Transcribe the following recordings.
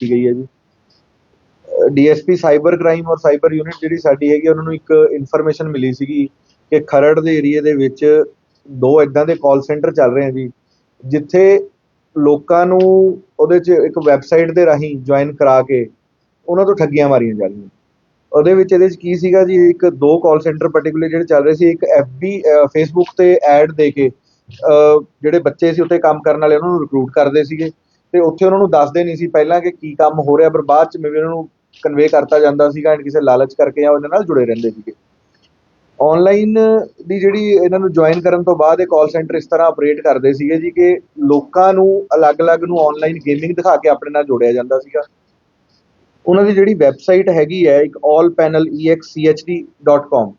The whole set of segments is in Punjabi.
ਕੀਤੀ ਗਈ ਹੈ ਜੀ। ਡੀਐਸਪੀ ਸਾਈਬਰ ਕ੍ਰਾਈਮ ਔਰ ਸਾਈਬਰ ਯੂਨਿਟ ਜਿਹੜੀ ਸਾਡੀ ਹੈਗੀ, ਉਹਨਾਂ ਨੂੰ ਇੱਕ ਇਨਫੋਰਮੇਸ਼ਨ ਮਿਲੀ ਸੀਗੀ ਕਿ ਖਰੜ ਦੇ ਏਰੀਏ ਦੇ ਵਿੱਚ ਦੋ ਇਦਾਂ ਦੇ ਕਾਲ ਸੈਂਟਰ ਚੱਲ ਰਹੇ ਆ ਜੀ, ਜਿੱਥੇ ਲੋਕਾਂ ਨੂੰ ਉਹਦੇ 'ਚ ਇੱਕ ਵੈਬਸਾਈਟ ਦੇ ਰਾਹੀਂ ਜੁਆਇਨ ਕਰਾ ਕੇ ਉਹਨਾਂ ਤੋਂ ਠੱਗੀਆਂ ਮਾਰੀਆਂ ਜਾ ਰਹੀਆਂ। ਉਹਦੇ ਵਿੱਚ ਇਹਦੇ 'ਚ ਕੀ ਸੀਗਾ ਜੀ, ਇੱਕ ਦੋ ਕਾਲ ਸੈਂਟਰ ਪਾਰਟਿਕੂਲਰ ਜਿਹੜੇ ਚੱਲ ਰਹੇ ਸੀ, ਇੱਕ ਐਫਬੀ ਫੇਸਬੁੱਕ ਤੇ ਐਡ ਦੇ ਕੇ ਜਿਹੜੇ ਬੱਚੇ ਸੀ, ਉੱਥੇ ਕੰਮ ਕਰਨ ਵਾਲੇ ਉਹਨਾਂ ਨੂੰ ਰਿਕਰੂਟ ਕਰਦੇ ਸੀਗੇ। ਤੇ ਉੱਥੇ ਉਹਨਾਂ ਨੂੰ ਦੱਸਦੇ ਨਹੀਂ ਸੀ ਪਹਿਲਾਂ ਕਿ ਕੀ ਕੰਮ ਹੋ ਰਿਹਾ, ਪਰ ਬਾਅਦ ਚ ਮੇਬੀ ਉਹਨਾਂ ਨੂੰ ਕਨਵੇ ਕਰਤਾ ਜਾਂਦਾ ਸੀਗਾ ਐਂਡ ਕਿਸੇ ਲਾਲਚ ਕਰਕੇ ਜਾਂ ਉਹਨਾਂ ਨਾਲ ਜੁੜੇ ਰਹਿੰਦੇ ਸੀਗੇ। ਆਨਲਾਈਨ ਦੀ ਜਿਹੜੀ ਇਹਨਾਂ ਨੂੰ ਜੁਆਇਨ ਕਰਨ ਤੋਂ ਬਾਅਦ ਇਹ ਕਾਲ ਸੈਂਟਰ ਇਸ ਤਰ੍ਹਾਂ ਆਪਰੇਟ ਕਰਦੇ ਸੀਗੇ ਜੀ ਕਿ ਲੋਕਾਂ ਨੂੰ ਅਲੱਗ-ਅਲੱਗ ਨੂੰ ਆਨਲਾਈਨ ਗੇਮਿੰਗ ਦਿਖਾ ਕੇ ਆਪਣੇ ਨਾਲ ਜੋੜਿਆ ਜਾਂਦਾ ਸੀਗਾ। ਉਹਨਾਂ ਦੀ ਜਿਹੜੀ ਵੈਬਸਾਈਟ ਹੈਗੀ ਹੈ, ਇੱਕ allpanelexchd.com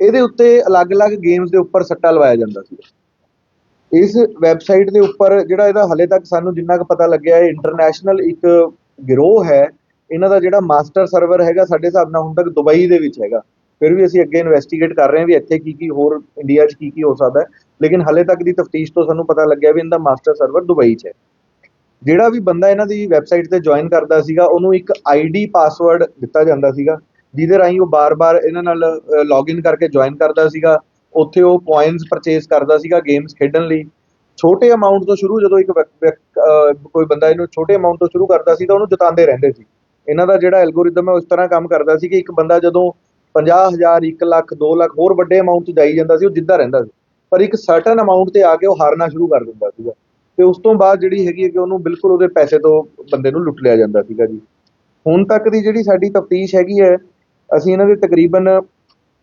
ਇਹਦੇ ਉੱਤੇ ਅਲੱਗ-ਅਲੱਗ ਗੇਮਸ ਦੇ ਉੱਪਰ ਸੱਟਾ ਲਵਾਇਆ ਜਾਂਦਾ ਸੀਗਾ। ਇਸ ਵੈਬਸਾਈਟ ਦੇ ਉੱਪਰ ਜਿਹੜਾ ਇਹਦਾ ਹਾਲੇ ਤੱਕ ਸਾਨੂੰ ਜਿੰਨਾ ਕੁ ਪਤਾ ਲੱਗਿਆ ਹੈ ਇੰਟਰਨੈਸ਼ਨਲ ਇੱਕ ਗਿਰੋਹ ਹੈ। ਇਹਨਾਂ ਦਾ ਜਿਹੜਾ ਮਾਸਟਰ ਸਰਵਰ ਹੈਗਾ, ਸਾਡੇ ਹਿਸਾਬ ਨਾਲ ਹੁਣ ਤੱਕ ਦੁਬਈ ਦੇ ਵਿੱਚ ਹੈਗਾ। ਫਿਰ ਵੀ ਅਸੀਂ ਅੱਗੇ ਇਨਵੈਸਟੀਗੇਟ ਕਰ ਰਹੇ ਹਾਂ ਵੀ ਇੱਥੇ ਕੀ ਕੀ ਹੋਰ ਇੰਡੀਆ 'ਚ ਕੀ ਕੀ ਹੋ ਸਕਦਾ ਹੈ। ਲੇਕਿਨ ਹਾਲੇ ਤੱਕ ਦੀ ਤਫਤੀਸ਼ ਤੋਂ ਸਾਨੂੰ ਪਤਾ ਲੱਗਿਆ ਵੀ ਇਹਦਾ ਮਾਸਟਰ ਸਰਵਰ ਦੁਬਈ 'ਚ ਹੈ। ਜਿਹੜਾ ਵੀ ਬੰਦਾ ਇਹਨਾਂ ਦੀ ਵੈਬਸਾਈਟ ਤੇ ਜੁਆਇਨ ਕਰਦਾ ਸੀਗਾ, ਉਹਨੂੰ ਇੱਕ ਆਈਡੀ ਪਾਸਵਰਡ ਦਿੱਤਾ ਜਾਂਦਾ ਸੀਗਾ, ਜਿਹਦੇ ਰਾਹੀਂ ਉਹ ਬਾਰ-ਬਾਰ ਇਹਨਾਂ ਨਾਲ ਲੌਗਇਨ ਕਰਕੇ ਜੁਆਇਨ ਕਰਦਾ ਸੀਗਾ। ਉੱਥੇ ਉਹ ਪੁਆਇੰਟਸ ਪਰਚੇਸ ਕਰਦਾ ਸੀਗਾ ਗੇਮਸ ਖੇਡਣ ਲਈ। ਛੋਟੇ ਅਮਾਉਂਟ ਤੋਂ ਸ਼ੁਰੂ ਜਦੋਂ ਇੱਕ ਕੋਈ ਬੰਦਾ ਇਹਨੂੰ ਛੋਟੇ ਅਮਾਉਂਟ ਤੋਂ ਸ਼ੁਰੂ ਕਰਦਾ ਸੀ ਤਾਂ ਉਹਨੂੰ ਜਿਤਾਉਂਦੇ ਰਹਿੰਦੇ ਸੀ। ਇਹਨਾਂ ਦਾ ਜਿਹੜਾ ਐਲਗੋਰਿਦਮ ਹੈ ਉਸ ਤਰ੍ਹਾਂ ਕੰਮ ਕਰਦਾ ਸੀ ਕਿ ਇੱਕ ਬੰਦਾ ਜਦੋਂ 50000 1 ਲੱਖ 2 ਲੱਖ ਹੋਰ ਵੱਡੇ ਅਮਾਉਂਟ 'ਚ ਜਾਈ ਜਾਂਦਾ ਸੀ, ਉਹ ਜਿੱਦਾਂ ਰਹਿੰਦਾ ਸੀ। ਪਰ ਇੱਕ ਸਰਟਨ ਅਮਾਉਂਟ ਤੇ ਆ ਕੇ ਉਹ ਹਾਰਨਾ ਸ਼ੁਰੂ ਕਰ ਦਿੰਦਾ ਸੀਗਾ। ਤੇ ਉਸ ਤੋਂ ਬਾਅਦ ਜਿਹੜੀ ਹੈਗੀ ਹੈ ਕਿ ਉਹਨੂੰ ਬਿਲਕੁਲ ਉਹਦੇ ਪੈਸੇ ਤੋਂ ਬੰਦੇ ਨੂੰ ਲੁੱਟ ਲਿਆ ਜਾਂਦਾ ਸੀਗਾ ਜੀ। ਹੁਣ ਤੱਕ ਦੀ ਜਿਹੜੀ ਸਾਡੀ ਤਫਤੀਸ਼ ਹੈਗੀ ਹੈ, ਅਸੀਂ ਇਹਨਾਂ ਦੇ ਤਕਰੀਬਨ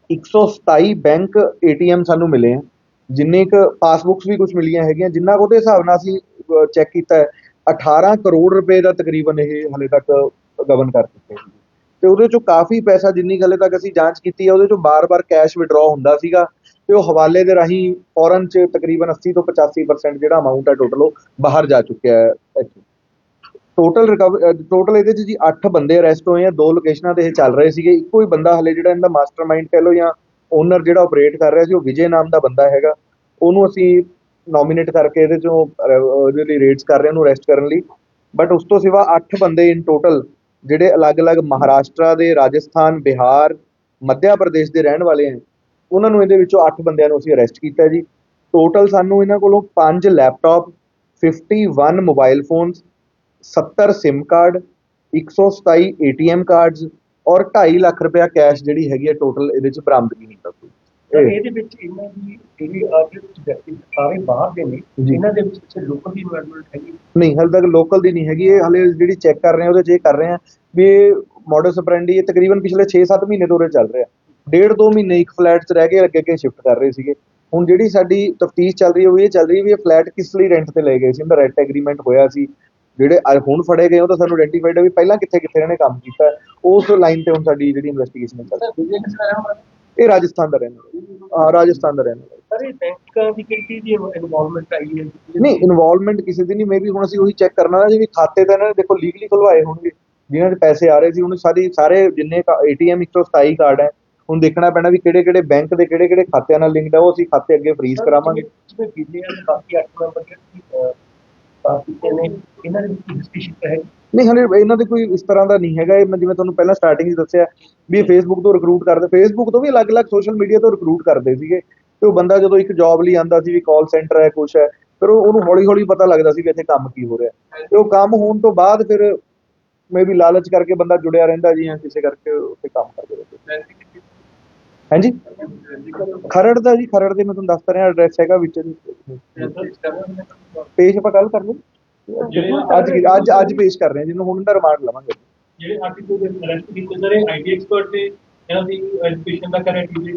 127 ਬੈਂਕ ਏਟੀਐਮ ਸਾਨੂੰ ਮਿਲੇ ਹੈ ਜਿੰਨੇ ਕੁ ਪਾਸਬੁੱਕਸ ਵੀ ਕੁਝ ਮਿਲੀਆਂ ਹੈਗੀਆਂ, ਜਿੰਨਾ ਕੁ ਉਹਦੇ ਹਿਸਾਬ ਨਾਲ ਅਸੀਂ ਚੈੱਕ ਕੀਤਾ ਹੈ 18 ਕਰੋੜ ਰੁਪਏ ਦਾ ਤਕਰੀਬਨ ਇਹ ਹਲੇ ਤੱਕ ਗਵਨ ਕਰ ਚੁੱਕੇ ਸੀ ਤੇ ਉਹਦੇ ਚੋਂ ਕਾਫੀ ਪੈਸਾ ਜਿੰਨੀ ਕੁ ਹਲੇ ਤੱਕ ਅਸੀਂ ਜਾਂਚ ਕੀਤੀ ਹੈ ਉਹਦੇ ਚੋਂ ਬਾਰ-ਬਾਰ ਕੈਸ਼ ਵਿਡਰਾਅ ਹੁੰਦਾ ਸੀਗਾ ਤੇ ਉਹ ਹਵਾਲੇ ਦੇ ਰਾਹੀਂ ਫੌਰਨ ਚ ਤਕਰੀਬਨ 80 ਤੋਂ 85% ਜਿਹੜਾ ਅਮਾਉਂਟ ਹੈ ਟੋਟਲ ਉਹ ਬਾਹਰ ਜਾ ਚੁੱਕਿਆ ਹੈ ਟੋਟਲ ਰਿਕਵਰ ਟੋਟਲ ਇਹਦੇ 'ਚ ਜੀ 8 ਬੰਦੇ ਅਰੈਸਟ ਹੋਏ ਆ ਦੋ ਲੋਕੇਸ਼ਨਾਂ ਤੇ ਇਹ ਚੱਲ ਰਹੇ ਸੀਗੇ। ਇੱਕੋ ਹੀ ਬੰਦਾ ਹਲੇ ਜਿਹੜਾ ਇਹਦਾ ਮਾਸਟਰਮਾਈਂਡ ਕਹਿ ਲਓ ਜਾਂ ਓਨਰ ਜਿਹੜਾ ਆਪਰੇਟ ਕਰ ਰਿਹਾ ਸੀ ਉਹ ਵਿਜੇ ਨਾਮ ਦਾ ਬੰਦਾ ਹੈਗਾ। ਉਹਨੂੰ ਅਸੀਂ ਨੋਮੀਨੇਟ ਕਰਕੇ ਇਹਦੇ ਚੋਂ ਅਹ, ਉਹਦੇ ਲਈ ਰੇਡਸ ਕਰ ਰਹੇ ਉਹਨੂੰ ਅਰੈਸਟ ਕਰਨ ਲਈ। ਬਟ ਉਸ ਤੋਂ ਸਿਵਾ 8 ਬੰਦੇ ਇਨ ਟੋਟਲ ਜਿਹੜੇ ਅਲੱਗ-ਅਲੱਗ ਮਹਾਰਾਸ਼ਟਰ ਦੇ ਰਾਜਸਥਾਨ ਬਿਹਾਰ ਮੱਧ ਪ੍ਰਦੇਸ਼ ਦੇ ਰਹਿਣ ਵਾਲੇ ਹਨ ਉਹਨਾਂ ਨੂੰ ਇਹਦੇ ਵਿੱਚੋਂ 8 ਬੰਦਿਆਂ ਨੂੰ ਅਸੀਂ ਅਰੈਸਟ ਕੀਤਾ ਜੀ। ਟੋਟਲ ਸਾਨੂੰ ਇਹਨਾਂ ਕੋਲੋਂ 5 laptop 51 mobile phones 70 SIM card 127 ATM cards ਔਰ 2.5 ਲੱਖ ਰੁਪਇਆ ਕੈਸ਼ ਜਿਹੜੀ ਹੈਗੀ ਹੈ ਟੋਟਲ ਇਹਦੇ ਚ ਬਰਾਮਦਗੀ ਹੁੰਦਾ ਕੋਈ। ਇਹਦੇ ਵਿੱਚ ਇਹਨਾਂ ਦੀ ਜਿਹੜੀ ਜਿਹੜੇ ਵਿਅਕਤੀ ਸਾਰੇ ਬਾਹਰ ਦੇ ਨੇ। ਇਹਨਾਂ ਦੇ ਵਿੱਚ ਕਿਸੇ ਲੋਕਲ ਦੀ ਇਨਵੈਸਟਮੈਂਟ ਹੈਗੀ? ਨਹੀਂ ਹਾਲੇ ਤੱਕ ਲੋਕਲ ਦੀ ਨਹੀਂ ਹੈਗੀ। ਇਹ ਹਲੇ ਜਿਹੜੀ ਚੈੱਕ ਕਰ ਰਹੇ ਆ ਉਹਦੇ ਚ ਇਹ ਕਰ ਰਹੇ ਆ ਵੀ ਇਹ ਮੋਡਸ ਆਪਰੈਂਡੀ ਇਹ ਤਕਰੀਬਨ ਪਿਛਲੇ 6-7 ਮਹੀਨੇ ਤੋਂ ਉਰੇ ਚੱਲ ਰਿਹਾ। ਡੇਢ ਦੋ ਮਹੀਨੇ ਇੱਕ ਫਲੈਟ 'ਚ ਰਹਿ ਕੇ ਅੱਗੇ ਅੱਗੇ ਸ਼ਿਫਟ ਕਰ ਰਹੇ ਸੀਗੇ। ਹੁਣ ਜਿਹੜੀ ਸਾਡੀ ਤਫਤੀਸ਼ ਚੱਲ ਰਹੀ ਹੈ ਉਹ ਇਹ ਚੱਲ ਰਹੀ ਹੈ ਵੀ ਇਹ ਫਲੈਟ ਕਿਸ ਲਈ ਰੈਂਟ ਤੇ ਲਏ ਗਏ ਸੀ। ਉਹਦਾ ਰੈਂਟ ਐਗਰੀਮੈਂਟ ਹੋਇਆ ਸੀ। ਜਿਹੜੇ ਹੁਣ ਫੜੇ ਗਏ ਉਹ ਤਾਂ ਸਾਨੂੰ ਆਇਡੈਂਟੀਫਾਈਡ ਹੈ ਵੀ ਪਹਿਲਾਂ ਕਿੱਥੇ ਕਿੱਥੇ ਇਹਨੇ ਕੰਮ ਕੀਤਾ। ਉਸ ਲਾਈਨ ਤੇ ਹੁਣ ਸਾਡੀ ਜਿਹੜੀ ਇਨਵੈਸਟੀਗੇਸ਼ਨ ਚੱਲ ਰਹੀ ਵਾਲਾ? ਇਹ ਰਾਜਸਥਾਨ ਦਾ ਰਹਿਣ ਵਾਲਾ। ਹਾਂ ਰਾਜਸਥਾਨ ਦਾ ਰਹਿਣ ਵਾਲਾ। ਸਰ ਇਹ ਬੈਂਕਾਂ ਦੀ ਕਿਹੜੀ ਦੀ ਇਨਵੋਲਵਮੈਂਟ ਆਈ ਹੈ? ਨਹੀਂ ਇਨਵੋਲਵਮੈਂਟ ਕਿਸੇ ਦੀ ਨਹੀਂ। ਮੇਬੀ ਹੁਣ ਅਸੀਂ ਉਹੀ ਚੈੱਕ ਕਰਨਾ ਹੈ ਜੀ ਵੀ ਖਾਤੇ ਤਾਂ ਇਹਨਾਂ ਨੇ ਦੇਖੋ ਲੀਗਲੀ ਖੁਲਵਾਏ ਹੋਣਗੇ। ਜਿਨ੍ਹਾਂ ਦੇ ਪੈਸੇ ਆ ਰਹੇ ਸੀ ਉਹਨੂੰ ਸਾਰੀ ਸਾਰੇ ਜਿੰਨੇ ਏਟੀਐਮ 127 ਕਾਰਡ ਹੈ ਹੁਣ ਦੇਖਣਾ ਪੈਣਾ ਵੀ ਕਿਹੜੇ ਕਿਹੜੇ ਬੈਂਕ ਦੇ ਕਿਹੜੇ ਕਿਹੜੇ ਖਾਤਿਆਂ ਨਾਲ ਲਿੰਕਡ ਹੈ ਉਹ ਅਸੀਂ ਖਾਤੇ ਅੱਗੇ ਫ੍ਰੀਜ਼ ਕਰਾਵਾਂਗੇ। ਜਿਵੇਂ ਵਿਜੇ ਆ ਬਾਕੀ 8 ਮੈਂਬਰ ਜਿਹੜੇ ਬਾਕੀ ਤੇ ਨੇ ਇਹਨਾਂ ਦੇ ਵਿੱਚ ਹਿਸਟਰੀ ਸ਼ੀਟ ਹੈ ਨਹੀਂ? ਹਲੇ ਇਹਨਾਂ ਦੇ ਕੋਈ ਇਸ ਤਰ੍ਹਾਂ ਦਾ ਨਹੀਂ ਹੈਗਾ। ਇਹ ਮੈਂ ਜਿਵੇਂ ਤੁਹਾਨੂੰ ਪਹਿਲਾਂ ਸਟਾਰਟਿੰਗ 'ਚ ਦੱਸਿਆ ਵੀ ਇਹ ਫੇਸਬੁੱਕ ਤੋਂ ਰਿਕਰੂਟ ਕਰਦੇ ਫੇਸਬੁੱਕ ਤੋਂ ਵੀ ਅਲੱਗ-ਅਲੱਗ ਸੋਸ਼ਲ ਮੀਡੀਆ ਤੋਂ ਰਿਕਰੂਟ ਕਰਦੇ ਸੀਗੇ। ਤੇ ਉਹ ਬੰਦਾ ਜਦੋਂ ਇੱਕ ਜੌਬ ਲਈ ਆਂਦਾ ਸੀ ਵੀ ਕਾਲ ਸੈਂਟਰ ਹੈ ਕੁਛ ਹੈ ਫਿਰ ਉਹ ਉਹਨੂੰ ਹੌਲੀ-ਹੌਲੀ ਪਤਾ ਲੱਗਦਾ ਸੀ ਵੀ ਇੱਥੇ ਕੰਮ ਕੀ ਹੋ ਰਿਹਾ। ਤੇ ਉਹ ਕੰਮ ਹੋਣ ਤੋਂ ਬਾਅਦ ਫਿਰ ਮੇਬੀ ਲਾਲਚ ਕਰਕੇ ਬੰਦਾ ਜੁੜਿਆ ਰਹਿੰਦਾ ਜੀ ਜਾਂ ਕਿਸੇ ਕਰਕੇ ਉੱਥੇ ਕੰਮ ਕਰਦੇ ਰਹਿੰਦੇ ਹਾਂਜੀ? ਖਰੜ ਦਾ ਜੀ ਖਰੜ ਦੇ ਮੈਂ ਤੁਹਾਨੂੰ ਦੱਸ ਰਿਹਾ ਐਡਰੈਸ ਹੈਗਾ ਵਿੱਚ। ਪੇਜ ਆਪਾਂ ਕੱਲ ਕਰ ਲਓ ਅੱਜ ਅੱਜ ਅੱਜ ਪੇਸ਼ ਕਰ ਰਹੇ ਹਾਂ ਜਿਹਨੂੰ ਹੁਣ ਦਾ ਰਿਮਾਂਡ ਲਵਾਂਗੇ। ਜਿਹੜੇ ਆਰਟੀਕਲ ਦੇ ਅਰੈਸਟ ਕੀਤੇ ਸਾਰੇ ਆਈਟੀ ਐਕਸਪਰਟ ਨੇ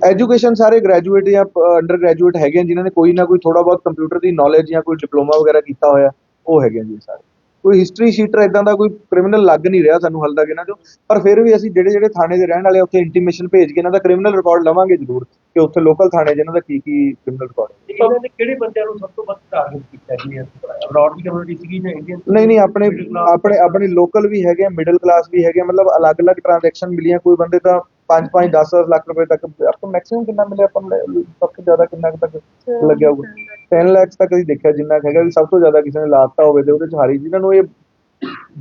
ਐਜੂਕੇਸ਼ਨ ਸਾਰੇ ਗ੍ਰੈਜੂਏਟ ਜਾਂ ਅੰਡਰ ਗ੍ਰੈਜੂਏਟ ਹੈਗੇ ਜਿਨ੍ਹਾਂ ਨੇ ਕੋਈ ਨਾ ਕੋਈ ਥੋੜਾ ਬਹੁਤ ਕੰਪਿਊਟਰ ਦੀ ਨੌਲੇਜ ਜਾਂ ਕੋਈ ਡਿਪਲੋਮਾ ਵਗੈਰਾ ਕੀਤਾ ਹੋਇਆ ਉਹ ਹੈਗੇ ਜੀ ਸਾਰੇ। ਕੋਈ ਹਿਸਟਰੀ ਸ਼ੀਟਰ ਇਦਾਂ ਦਾ ਕੋਈ ਕ੍ਰਿਮੀਨਲ ਲੱਗ ਨਹੀਂ ਰਿਹਾ ਸਾਨੂੰ ਹਾਲ ਤੱਕ ਇਹਨਾਂ ਚੋਂ। ਪਰ ਫਿਰ ਵੀ ਅਸੀਂ ਜਿਹੜੇ ਜਿਹੜੇ ਥਾਣੇ ਦੇ ਰਹਿਣ ਵਾਲੇ ਉੱਥੇ ਇੰਟੀਮੇਸ਼ਨ ਭੇਜ ਕੇ ਇਹਨਾਂ ਦਾ ਕ੍ਰਿਮੀਨਲ ਰਿਕਾਰਡ ਲਵਾਂਗੇ ਜ਼ਰੂਰ ਕਿ ਉੱਥੇ ਲੋਕਲ ਥਾਣੇ ਜਿਹਨਾਂ ਦਾ ਕੀ ਕੀ ਕ੍ਰਿਮੀਨਲ ਰਿਕਾਰਡ ਹੈ। ਇਹਨਾਂ ਦੇ ਕਿਹੜੇ ਬੰਦਿਆਂ ਨੂੰ ਸਭ ਤੋਂ ਵੱਧ ਟਾਰਗੇਟ ਕੀਤਾ ਜੀ ਅਬਰਾਡ ਦੀ ਕਮਿਊਨਿਟੀ ਸੀਗੀ ਜਾਂ ਇੰਡੀਅਨ ਨਹੀਂ ਨਹੀਂ ਆਪਣੇ ਆਪਣੇ ਆਪਣੇ ਲੋਕਲ ਵੀ ਹੈਗੇ ਆ ਮਿਡਲ ਕਲਾਸ ਵੀ ਹੈਗੇ ਮਤਲਬ ਅਲੱਗ-ਅਲੱਗ ਟ੍ਰਾਂਜੈਕਸ਼ਨ ਮਿਲੀਆਂ ਕੋਈ ਬੰਦੇ ਤਾਂ 5 5 10 ਲੱਖ ਰੁਪਏ ਤੱਕ। ਆਪਾਂ ਮੈਕਸਿਮਮ ਕਿੰਨਾ ਮਿਲਿਆ? ਆਪਾਂ ਨੂੰ ਸਭ ਤੋਂ ਜ਼ਿਆਦਾ ਕਿੰਨਾ ਕੁ ਤੱਕ ਲੱਗਿਆ ਹੋਊਗਾ। 10 ਲੱਖ ਤੱਕ ਅਸੀਂ ਦੇਖਿਆ ਜਿੰਨਾ ਹੈਗਾ ਵੀ ਸਭ ਤੋਂ ਜ਼ਿਆਦਾ ਕਿਸੇ ਨੇ ਲਾਤਾ ਹੋਵੇ ਤੇ ਉਹਦੇ ਚ ਹਾਰੀ ਜਿਨ੍ਹਾਂ ਨੂੰ ਇਹ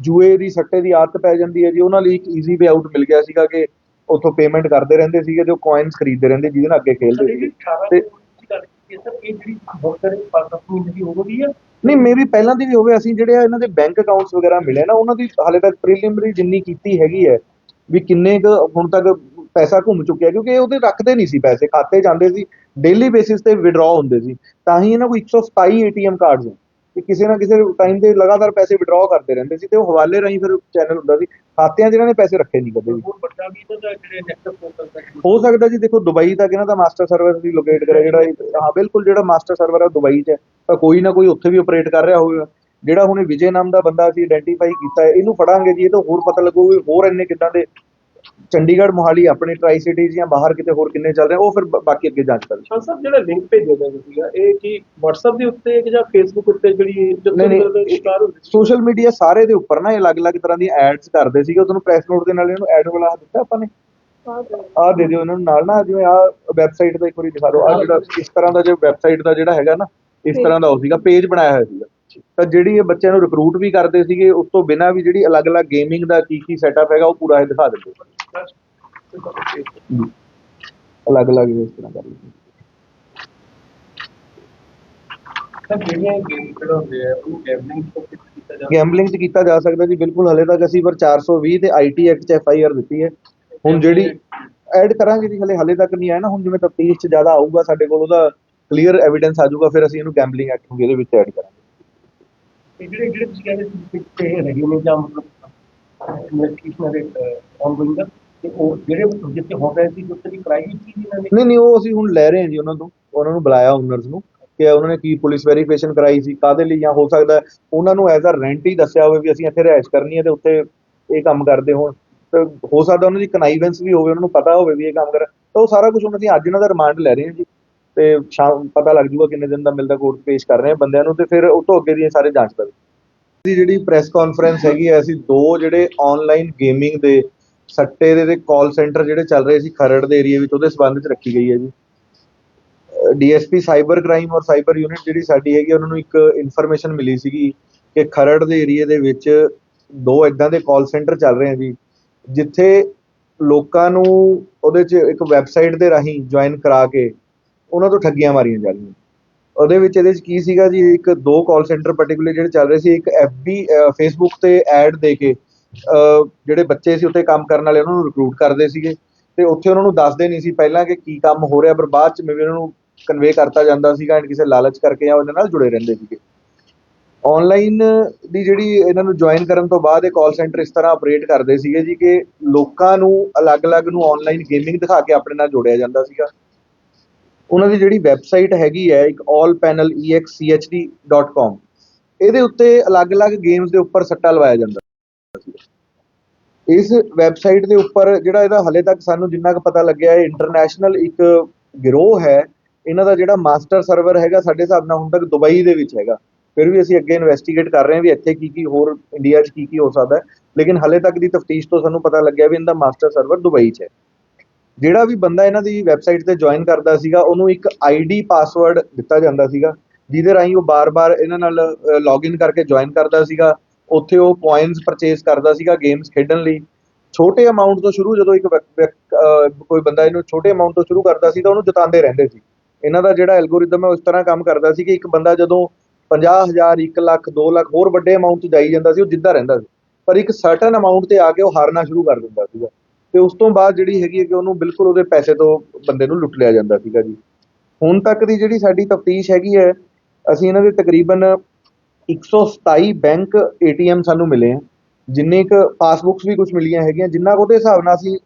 ਜੂਏ ਦੀ ਸੱਟੇ ਦੀ ਆਦਤ ਪੈ ਜਾਂਦੀ ਹੈ ਜੀ ਉਹਨਾਂ ਲਈ ਇੱਕ ਈਜ਼ੀ ਵੇ ਆਊਟ ਮਿਲ ਗਿਆ ਸੀਗਾ ਕਿ ਉੱਥੋਂ ਪੇਮੈਂਟ ਕਰਦੇ ਰਹਿੰਦੇ ਸੀਗੇ ਤੇ ਉਹ ਕੋਇਨਸ ਖਰੀਦਦੇ ਰਹਿੰਦੇ ਜਿਹਦੇ ਨਾਲ ਅੱਗੇ ਖੇਲਦੇ ਸੀ 18 ਤੇ- ਨਹੀਂ ਮੇਬੀ ਪਹਿਲਾਂ ਦੀ ਵੀ ਹੋਵੇ ਅਸੀਂ ਜਿਹੜੇ ਇਹਨਾਂ ਦੇ ਬੈਂਕ ਅਕਾਊਂਟਸ ਵਗੈਰਾ ਮਿਲੇ ਨਾ ਉਹਨਾਂ ਦੀ ਹਾਲੇ ਤੱਕ ਪ੍ਰੀਲਿਮਿਨਰੀ ਜਿੰਨੀ ਕੀਤੀ ਹੈਗੀ ਹੈ ਵੀ ਕਿੰਨੇ ਕੁ ਹੁਣ ਤੱਕ ਪੈਸਾ ਘੁੰਮ ਚੁੱਕਿਆ ਕਿਉਂਕਿ ਇਹ ਉਹਦੇ ਰੱਖਦੇ ਨਹੀਂ ਸੀ ਪੈਸੇ ਖਾਤੇ ਜਾਂਦੇ ਸੀ ਡੇਲੀ ਬੇਸਿਸ ਤੇ ਵਿਡਰਾਅ ਹੁੰਦੇ ਸੀ। ਤਾਂ ਹੀ ਇਹਨਾਂ ਕੋਲ 127 ਏਟੀਐਮ ਕਾਰਡਸ ਹੈ ਕਿ ਕਿਸੇ ਨਾ ਕਿਸੇ ਟਾਈਮ ਤੇ ਲਗਾਤਾਰ ਪੈਸੇ ਵਿਡਰਾਅ ਕਰਦੇ ਰਹਿੰਦੇ ਸੀ ਤੇ ਉਹ ਹਵਾਲੇ ਰਾਹੀਂ ਫਿਰ ਚੈਨਲ ਹੁੰਦਾ ਸੀ। ਖਾਤਿਆਂ ਇਹਨਾਂ ਨੇ ਪੈਸੇ ਰੱਖੇ ਨਹੀਂ ਕਦੇ ਵੀ। ਹੋ ਸਕਦਾ ਜੀ ਦੇਖੋ ਦੁਬਈ ਤੱਕ ਇਹਨਾਂ ਦਾ ਮਾਸਟਰ ਸਰਵਰ ਵੀ ਲੋਕੇਟ ਕਰਿਆ ਜਿਹੜਾ ਹਾਂ ਬਿਲਕੁਲ ਜਿਹੜਾ ਮਾਸਟਰ ਸਰਵਰ ਹੈ ਦੁਬਈ 'ਚ ਤਾਂ ਕੋਈ ਨਾ ਕੋਈ ਉੱਥੇ ਵੀ ਆਪਰੇਟ ਕਰ ਰਿਹਾ ਹੋਵੇਗਾ। ਜਿਹੜਾ ਹੁਣੇ ਵਿਜੇ ਨਾਮ ਦਾ ਬੰਦਾ ਅਸੀਂ ਆਇਡੈਂਟੀਫਾਈ ਕੀਤਾ ਹੈ ਇਹਨੂੰ ਫੜਾਂਗੇ ਜੀ ਇਹ ਤਾਂ ਹੋਰ ਪਤਾ ਲੱਗੂ ਵੀ ਹੋਰ ਇੰਨੇ ਕਿੱਦਾਂ ਦੇ ਚੰਡੀਗੜ੍ਹ ਮੋਹਾਲੀ ਆਪਣੇ ਟਰਾਈ ਸਿਟੀਜ਼ ਜਾਂ ਬਾਹਰ ਕਿਤੇ ਹੋਰ ਕਿੰਨੇ ਚੱਲ ਰਹੇ ਉਹ ਫਿਰ ਬ- ਬਾਕੀ ਅੱਗੇ ਜਾਂਚ ਕਰਾਂਗੇ ਸ਼ਾਹ ਸਾਹਿਬ ਜਿਹੜਾ ਲਿੰਕ ਭੇਜਿਆ ਗਿਆ ਸੀਗਾ ਇਹ ਕੀ WhatsApp ਦੇ ਉੱਤੇ ਕਿ ਜਾਂ Facebook ਉੱਤੇ ਜਿਹੜੀ ਜਿੱਥੇ ਨਹੀਂ, ਨਹੀਂ, ਮਤਲਬ ਸ਼ਿਕਾਰ ਹੁੰਦੇ ਸੀ? ਸੋਸ਼ਲ ਮੀਡੀਆ ਸਾਰੇ ਦੇ ਉੱਪਰ ਨਾ ਇਹ ਅਲੱਗ-ਅਲੱਗ ਤਰ੍ਹਾਂ ਦੀਆਂ ਐਡਸ ਕਰਦੇ ਸੀਗੇ ਉਹ ਤੁਹਾਨੂੰ ਪ੍ਰੈਸ ਨੋਟ ਦੇ ਨਾਲ ਇਹਨੂੰ ਐਡ ਵਾਲਾ ਦਿੱਤਾ ਆਪਾਂ ਨੇ। ਆਹ ਦੇ ਦਿਓ ਇਹਨਾਂ ਨੂੰ ਨਾਲ ਨਾ ਜਿਵੇਂ ਆਹ ਵੈਬਸਾਈਟ ਦਾ ਇੱਕ ਵਾਰੀ ਦਿਖਾ ਦਿਓ ਆਹ ਜਿਹੜਾ ਇਸ ਤਰ੍ਹਾਂ ਦਾ ਜੇ ਵੈਬਸਾਈਟ ਦਾ ਜਿਹੜਾ ਹੈਗਾ ਨਾ ਇਸ ਤਰ੍ਹਾਂ ਦਾ ਉਹ ਸੀਗਾ ਪੇਜ ਬਣਾਇਆ ਹੋਇਆ ਸੀਗਾ। ਤਾਂ ਜਿਹੜੀ ਇਹ ਬੱਚਿਆਂ ਨੂੰ ਰਿਕਰੂਟ ਵੀ ਕਰਦੇ ਸੀਗੇ ਉਸ ਤੋਂ ਬਿਨਾਂ ਵੀ ਜਿਹੜੀ ਅਲੱਗ-ਅਲੱਗ ਗੇਮਿੰਗ ਦਾ ਕੀ ਕੀ ਸੈਟਅਪ ਹੈਗਾ ਉਹ ਪੂਰਾ ਇਹ ਦਿਖਾ ਦਿੰਦੇ ਅਲੱਗ-ਅਲੱਗ ਇਸ ਤਰ੍ਹਾਂ ਕਰ ਲੈਂਦੇ ਸਰ ਜਿਹੜੀਆਂ ਗੇਮ ਖਿਡਾਉਂਦੇ ਆ ਉਹ ਗੈਮਲਿੰਗ ਤੋਂ ਕਿਸ ਕੀਤਾ 'ਚ ਜਾ ਸਕਦਾ ਜੀ ਬਿਲਕੁਲ ਹਲੇ ਤੱਕ ਅਸੀਂ ਪਰ 420 ਤੇ ਆਈਟੀ ਐਕਟ 'ਚ ਐਫ ਆਈ ਆਰ ਦਿੱਤੀ ਹੈ। ਹੁਣ ਜਿਹੜੀ ਐਡ ਕਰਾਂਗੇ ਜੀ ਹਲੇ ਹਲੇ ਤੱਕ ਨਹੀਂ ਆਇਆ ਨਾ ਹੁਣ ਜਿਵੇਂ ਤਫਤੀਸ਼ 'ਚ ਜ਼ਿਆਦਾ ਆਊਗਾ ਸਾਡੇ ਕੋਲ ਉਹਦਾ ਕਲੀਅਰ ਐਵੀਡੈਂਸ ਆ ਜਾਊਗਾ ਫਿਰ ਅਸੀਂ ਇਹਨੂੰ ਗੈਂਬਲਿੰਗ ਐਕਟ ਨੂੰ ਇਹਦੇ ਵਿੱਚ ਐਡ ਕਰਾਂਗੇ। ਤੇ ਜਿਹੜੇ ਜਿਹੜੇ ਤੁਸੀਂ ਕਹਿੰਦੇ ਸੀ ਕਿ ਰਹੇ ਨੇ ਜਾਂ ਮਤਲਬ ਇਨਵੈਸਟੀਗੇਸ਼ਨ ਦੇ ਆਨਗੋਇੰਗ ਦਾ ਤੇ ਉਹ ਜਿਹੜੇ ਜਿੱਥੇ ਹੋ ਰਹੇ ਸੀ ਉੱਥੇ ਦੀ ਕਰਾਈ ਸੀ ਇਹਨਾਂ ਨੇ ਨਹੀਂ ਨਹੀਂ, ਉਹ ਅਸੀਂ ਹੁਣ ਲੈ ਰਹੇ ਹਾਂ ਜੀ ਉਹਨਾਂ ਤੋਂ। ਉਹਨਾਂ ਨੂੰ ਬੁਲਾਇਆ ਓਨਰਸ ਨੂੰ ਕਿ ਉਹਨਾਂ ਨੇ ਕੀ ਪੁਲਿਸ ਵੈਰੀਫਿਕੇਸ਼ਨ ਕਰਾਈ ਸੀ ਕਾਦੇ ਲਈ ਜਾਂ ਹੋ ਸਕਦਾ ਉਹਨਾਂ ਨੂੰ ਐਜ਼ ਅ ਰੈਂਟ ਹੀ ਦੱਸਿਆ ਹੋਵੇ ਵੀ ਅਸੀਂ ਇੱਥੇ ਰਿਹਾਇਸ਼ ਕਰਨੀ ਹੈ ਤੇ ਉੱਥੇ ਇਹ ਕੰਮ ਕਰਦੇ ਹੋਣ। ਤੇ ਹੋ ਸਕਦਾ ਉਹਨਾਂ ਦੀ ਕਨਾਈਵੈਂਸ ਵੀ ਹੋਵੇ, ਉਹਨਾਂ ਨੂੰ ਪਤਾ ਹੋਵੇ ਵੀ ਇਹ ਕੰਮ ਕਰ ਤਾਂ ਉਹ ਸਾਰਾ ਕੁਝ ਹੁਣ ਅਸੀਂ ਅੱਜ ਉਹਨਾਂ ਦਾ ਰਿਮਾਂਡ ਲੈ ਰਹੇ ਹਾਂ ਜੀ। ਤੇ ਸ਼ਾਮ, ਪਤਾ ਲੱਗ ਜੂਗਾ ਕਿੰਨੇ ਦਿਨ ਦਾ ਮਿਲਦਾ ਕੋਰਟ ਪੇਸ਼ ਕਰ ਰਹੇ ਹਾਂ ਬੰਦਿਆਂ ਨੂੰ ਤੇ ਫਿਰ ਉਹ ਤੋਂ ਅੱਗੇ ਦੀ ਸਾਰੇ ਜਾਂਚ ਕਰਾਂਗੇ। ਦੀ ਜਿਹੜੀ ਪ੍ਰੈਸ ਕਾਨਫਰੰਸ ਹੈਗੀ ਹੈ, ਅਸੀਂ ਦੋ ਜਿਹੜੇ ਆਨਲਾਈਨ ਗੇਮਿੰਗ ਦੇ ਸੱਟੇ ਦੇ ਤੇ ਕਾਲ ਸੈਂਟਰ ਜਿਹੜੇ ਚੱਲ ਰਹੇ ਸੀ ਖਰੜ ਦੇ ਏਰੀਆ ਵਿੱਚ, ਉਹਦੇ ਸਬੰਧ ਵਿੱਚ ਰੱਖੀ ਗਈ ਹੈ ਜੀ। ਡੀਐਸਪੀ ਸਾਈਬਰ ਕ੍ਰਾਈਮ ਔਰ ਸਾਈਬਰ ਯੂਨਿਟ ਜਿਹੜੀ ਸਾਡੀ ਹੈਗੀ, ਉਹਨਾਂ ਨੂੰ ਇੱਕ ਇਨਫੋਰਮੇਸ਼ਨ ਮਿਲੀ ਸੀਗੀ ਕਿ ਖਰੜ ਦੇ ਏਰੀਆ ਦੇ ਵਿੱਚ ਦੋ ਇਦਾਂ ਦੇ ਕਾਲ ਸੈਂਟਰ ਚੱਲ ਰਹੇ ਆ ਜੀ, ਜਿੱਥੇ ਲੋਕਾਂ ਨੂੰ ਉਹਦੇ 'ਚ ਇੱਕ ਵੈਬਸਾਈਟ ਦੇ ਰਾਹੀਂ ਜੁਆਇਨ ਕਰਾ ਕੇ ਉਹਨਾਂ ਤੋਂ ਠੱਗੀਆਂ ਮਾਰੀਆਂ ਜਾ ਰਹੀਆਂ। ਉਹਦੇ ਵਿੱਚ ਇਹਦੇ 'ਚ ਕੀ ਸੀਗਾ ਜੀ, ਇੱਕ ਦੋ ਕਾਲ ਸੈਂਟਰ ਪਾਰਟਿਕੂਲਰ ਜਿਹੜੇ ਚੱਲ ਰਹੇ ਸੀ, ਇੱਕ ਐਫਬੀ ਫੇਸਬੁੱਕ ਤੇ ਐਡ ਦੇ ਕੇ ਜਿਹੜੇ ਬੱਚੇ ਸੀ ਉੱਥੇ ਕੰਮ ਕਰਨ ਵਾਲੇ, ਉਹਨਾਂ ਨੂੰ ਰਿਕਰੂਟ ਕਰਦੇ ਸੀਗੇ ਅਤੇ ਉੱਥੇ ਉਹਨਾਂ ਨੂੰ ਦੱਸਦੇ ਨਹੀਂ ਸੀ ਪਹਿਲਾਂ ਕਿ ਕੀ ਕੰਮ ਹੋ ਰਿਹਾ, ਪਰ ਬਾਅਦ ਚ ਮੇਬੀ ਉਹਨਾਂ ਨੂੰ ਕਨਵੇ ਕਰਤਾ ਜਾਂਦਾ ਸੀਗਾ ਐਂਡ ਕਿਸੇ ਲਾਲਚ ਕਰਕੇ ਜਾਂ ਉਹਨਾਂ ਨਾਲ ਜੁੜੇ ਰਹਿੰਦੇ ਸੀਗੇ। ਆਨਲਾਈਨ ਦੀ ਜਿਹੜੀ ਇਹਨਾਂ ਨੂੰ ਜੁਆਇਨ ਕਰਨ ਤੋਂ ਬਾਅਦ ਇਹ ਕਾਲ ਸੈਂਟਰ ਇਸ ਤਰ੍ਹਾਂ ਆਪਰੇਟ ਕਰਦੇ ਸੀਗੇ ਜੀ ਕਿ ਲੋਕਾਂ ਨੂੰ ਅਲੱਗ-ਅਲੱਗ ਨੂੰ ਆਨਲਾਈਨ ਗੇਮਿੰਗ ਦਿਖਾ ਕੇ ਆਪਣੇ ਨਾਲ ਜੋੜਿਆ ਜਾਂਦਾ ਸੀਗਾ। ਉਹਨਾਂ ਦੀ ਜਿਹੜੀ ਵੈਬਸਾਈਟ ਹੈਗੀ ਹੈ, ਇੱਕ allpanelexchd.com ਇਹਦੇ ਉੱਤੇ ਅਲੱਗ-ਅਲੱਗ ਗੇਮਸ ਦੇ ਉੱਪਰ ਸੱਟਾ ਲਵਾਇਆ ਜਾਂਦਾ ਇਸ ਵੈਬਸਾਈਟ ਦੇ ਉੱਪਰ ਜਿਹੜਾ ਇਹਦਾ ਹਲੇ ਤੱਕ ਸਾਨੂੰ ਜਿੰਨਾ ਕੁ ਪਤਾ ਲੱਗਿਆ ਹੈ ਇੰਟਰਨੈਸ਼ਨਲ ਇੱਕ ਗਿਰੋਹ ਹੈ। ਇਹਨਾਂ ਦਾ ਜਿਹੜਾ ਮਾਸਟਰ ਸਰਵਰ ਹੈਗਾ, ਸਾਡੇ ਹਿਸਾਬ ਨਾਲ ਹੁਣ ਤੱਕ ਦੁਬਈ ਦੇ ਵਿੱਚ ਹੈਗਾ। ਫਿਰ ਵੀ ਅਸੀਂ ਅੱਗੇ ਇਨਵੈਸਟੀਗੇਟ ਕਰ ਰਹੇ ਹਾਂ ਵੀ ਇੱਥੇ ਕੀ ਕੀ ਹੋਰ ਇੰਡੀਆ 'ਚ ਕੀ ਕੀ ਹੋ ਸਕਦਾ ਲੇਕਿਨ ਹਲੇ ਤੱਕ ਦੀ ਤਫਤੀਸ਼ ਤੋਂ ਸਾਨੂੰ ਪਤਾ ਲੱਗਿਆ ਵੀ ਇਹਨਾਂ ਦਾ ਮਾਸਟਰ ਸਰਵਰ ਦੁਬਈ 'ਚ ਹੈ। ਜਿਹੜਾ ਵੀ ਬੰਦਾ ਇਹਨਾਂ ਦੀ ਵੈਬਸਾਈਟ ਤੇ ਜੁਆਇਨ ਕਰਦਾ ਸੀਗਾ, ਉਹਨੂੰ ਇੱਕ ਆਈਡੀ ਪਾਸਵਰਡ ਦਿੱਤਾ ਜਾਂਦਾ ਸੀਗਾ, ਜਿਹਦੇ ਰਾਹੀਂ ਉਹ ਬਾਰ-ਬਾਰ ਇਹਨਾਂ ਨਾਲ ਲੌਗਇਨ ਕਰਕੇ ਜੁਆਇਨ ਕਰਦਾ ਸੀਗਾ। ਉੱਥੇ ਉਹ ਪੁਆਇੰਟਸ ਪਰਚੇਸ ਕਰਦਾ ਸੀਗਾ ਗੇਮਸ ਖੇਡਣ ਲਈ। ਛੋਟੇ ਅਮਾਉਂਟ ਤੋਂ ਸ਼ੁਰੂ ਜਦੋਂ ਇੱਕ ਕੋਈ ਬੰਦਾ ਇਹਨੂੰ ਛੋਟੇ ਅਮਾਉਂਟ ਤੋਂ ਸ਼ੁਰੂ ਕਰਦਾ ਸੀ ਤਾਂ ਉਹਨੂੰ ਜਿਤਾਉਂਦੇ ਰਹਿੰਦੇ ਸੀ। ਇਹਨਾਂ ਦਾ ਜਿਹੜਾ ਐਲਗੋਰਿਦਮ ਹੈ, ਉਸ ਤਰ੍ਹਾਂ ਕੰਮ ਕਰਦਾ ਸੀ ਕਿ ਇੱਕ ਬੰਦਾ ਜਦੋਂ 50000 1 ਲੱਖ 2 ਲੱਖ ਹੋਰ ਵੱਡੇ ਅਮਾਉਂਟ 'ਚ ਜਾਈ ਜਾਂਦਾ ਸੀ, ਉਹ ਜਿੱਦਾਂ ਰਹਿੰਦਾ ਸੀ। ਪਰ ਇੱਕ ਸਰਟਨ ਅਮਾਉਂਟ ਤੇ ਆ ਕੇ ਉਹ ਹਾਰਨਾ ਸ਼ੁਰੂ ਕਰ ਦਿੰਦਾ ਸੀਗਾ। ਤੇ ਉਸ ਤੋਂ ਬਾਅਦ ਜਿਹੜੀ ਹੈਗੀ ਹੈ ਕਿ ਉਹਨੂੰ ਬਿਲਕੁਲ ਉਹਦੇ ਪੈਸੇ ਤੋਂ ਬੰਦੇ ਨੂੰ ਲੁੱਟ ਲਿਆ ਜਾਂਦਾ ਸੀਗਾ ਜੀ। ਹੁਣ ਤੱਕ ਦੀ ਜਿਹੜੀ ਸਾਡੀ ਤਫਤੀਸ਼ ਹੈਗੀ ਹੈ, ਅਸੀਂ ਇਹਨਾਂ ਦੇ ਤਕਰੀਬਨ 127 ਬੈਂਕ ਏਟੀਐਮ ਸਾਨੂੰ ਮਿਲੇ ਆ, ਜਿੰਨੇ ਕ ਪਾਸਬੁੱਕਸ ਵੀ ਕੁਝ ਮਿਲੀਆਂ ਹੈਗੀਆਂ, ਜਿੰਨਾ ਕੁ ਉਹਦੇ ਹਿਸਾਬ ਨਾਲ ਅਸੀਂ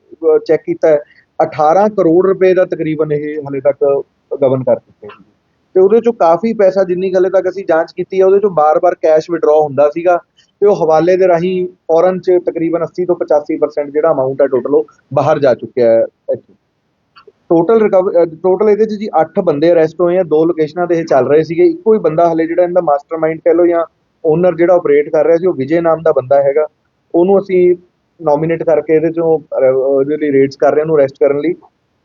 ਚੈੱਕ ਕੀਤਾ ਹੈ 18 ਕਰੋੜ ਰੁਪਏ ਦਾ ਤਕਰੀਬਨ ਇਹ ਹਲੇ ਤੱਕ ਗਵਨ ਕਰ ਚੁੱਕੇ ਸੀ ਤੇ ਉਹਦੇ ਚੋਂ ਕਾਫੀ ਪੈਸਾ ਜਿੰਨੀ ਕੁ ਹਲੇ ਤੱਕ ਅਸੀਂ ਜਾਂਚ ਕੀਤੀ ਹੈ, ਉਹਦੇ ਚੋਂ ਬਾਰ-ਬਾਰ ਕੈਸ਼ ਵਿਡਰਾਅ ਹੁੰਦਾ ਸੀਗਾ। ਤੇ ਉਹ ਹਵਾਲੇ ਦੇ ਰਾਹੀਂ ਫੋਰਨ ਚ ਤਕਰੀਬਨ 80 ਤੋਂ 85% ਜਿਹੜਾ ਅਮਾਉਂਟ ਹੈ ਟੋਟਲ ਉਹ ਬਾਹਰ ਜਾ ਚੁੱਕਿਆ ਹੈ ਇੱਥੋਂ। ਟੋਟਲ ਰਿਕਵਰ ਟੋਟਲ ਇਹਦੇ ਚ ਜੀ 8 ਬੰਦੇ ਅਰੈਸਟ ਹੋਏ ਆ ਦੋ ਲੋਕੇਸ਼ਨਾਂ ਤੇ ਇਹ ਚੱਲ ਰਹੇ ਸੀਗੇ। ਇੱਕੋ ਹੀ ਬੰਦਾ ਹਲੇ ਜਿਹੜਾ ਇਹਦਾ ਮਾਸਟਰਮਾਈਂਡ ਕਹਿ ਲਓ ਜਾਂ ਓਨਰ ਜਿਹੜਾ ਆਪਰੇਟ ਕਰ ਰਿਹਾ ਸੀ ਉਹ ਵਿਜੇ ਨਾਮ ਦਾ ਬੰਦਾ ਹੈਗਾ। ਉਹਨੂੰ ਅਸੀਂ ਨੋਮੀਨੇਟ ਕਰਕੇ ਇਹਦੇ ਚੋਂ ਅਹ, ਉਹਦੇ ਲਈ ਰੇਡਸ ਕਰ ਰਹੇ ਉਹਨੂੰ ਅਰੈਸਟ ਕਰਨ ਲਈ।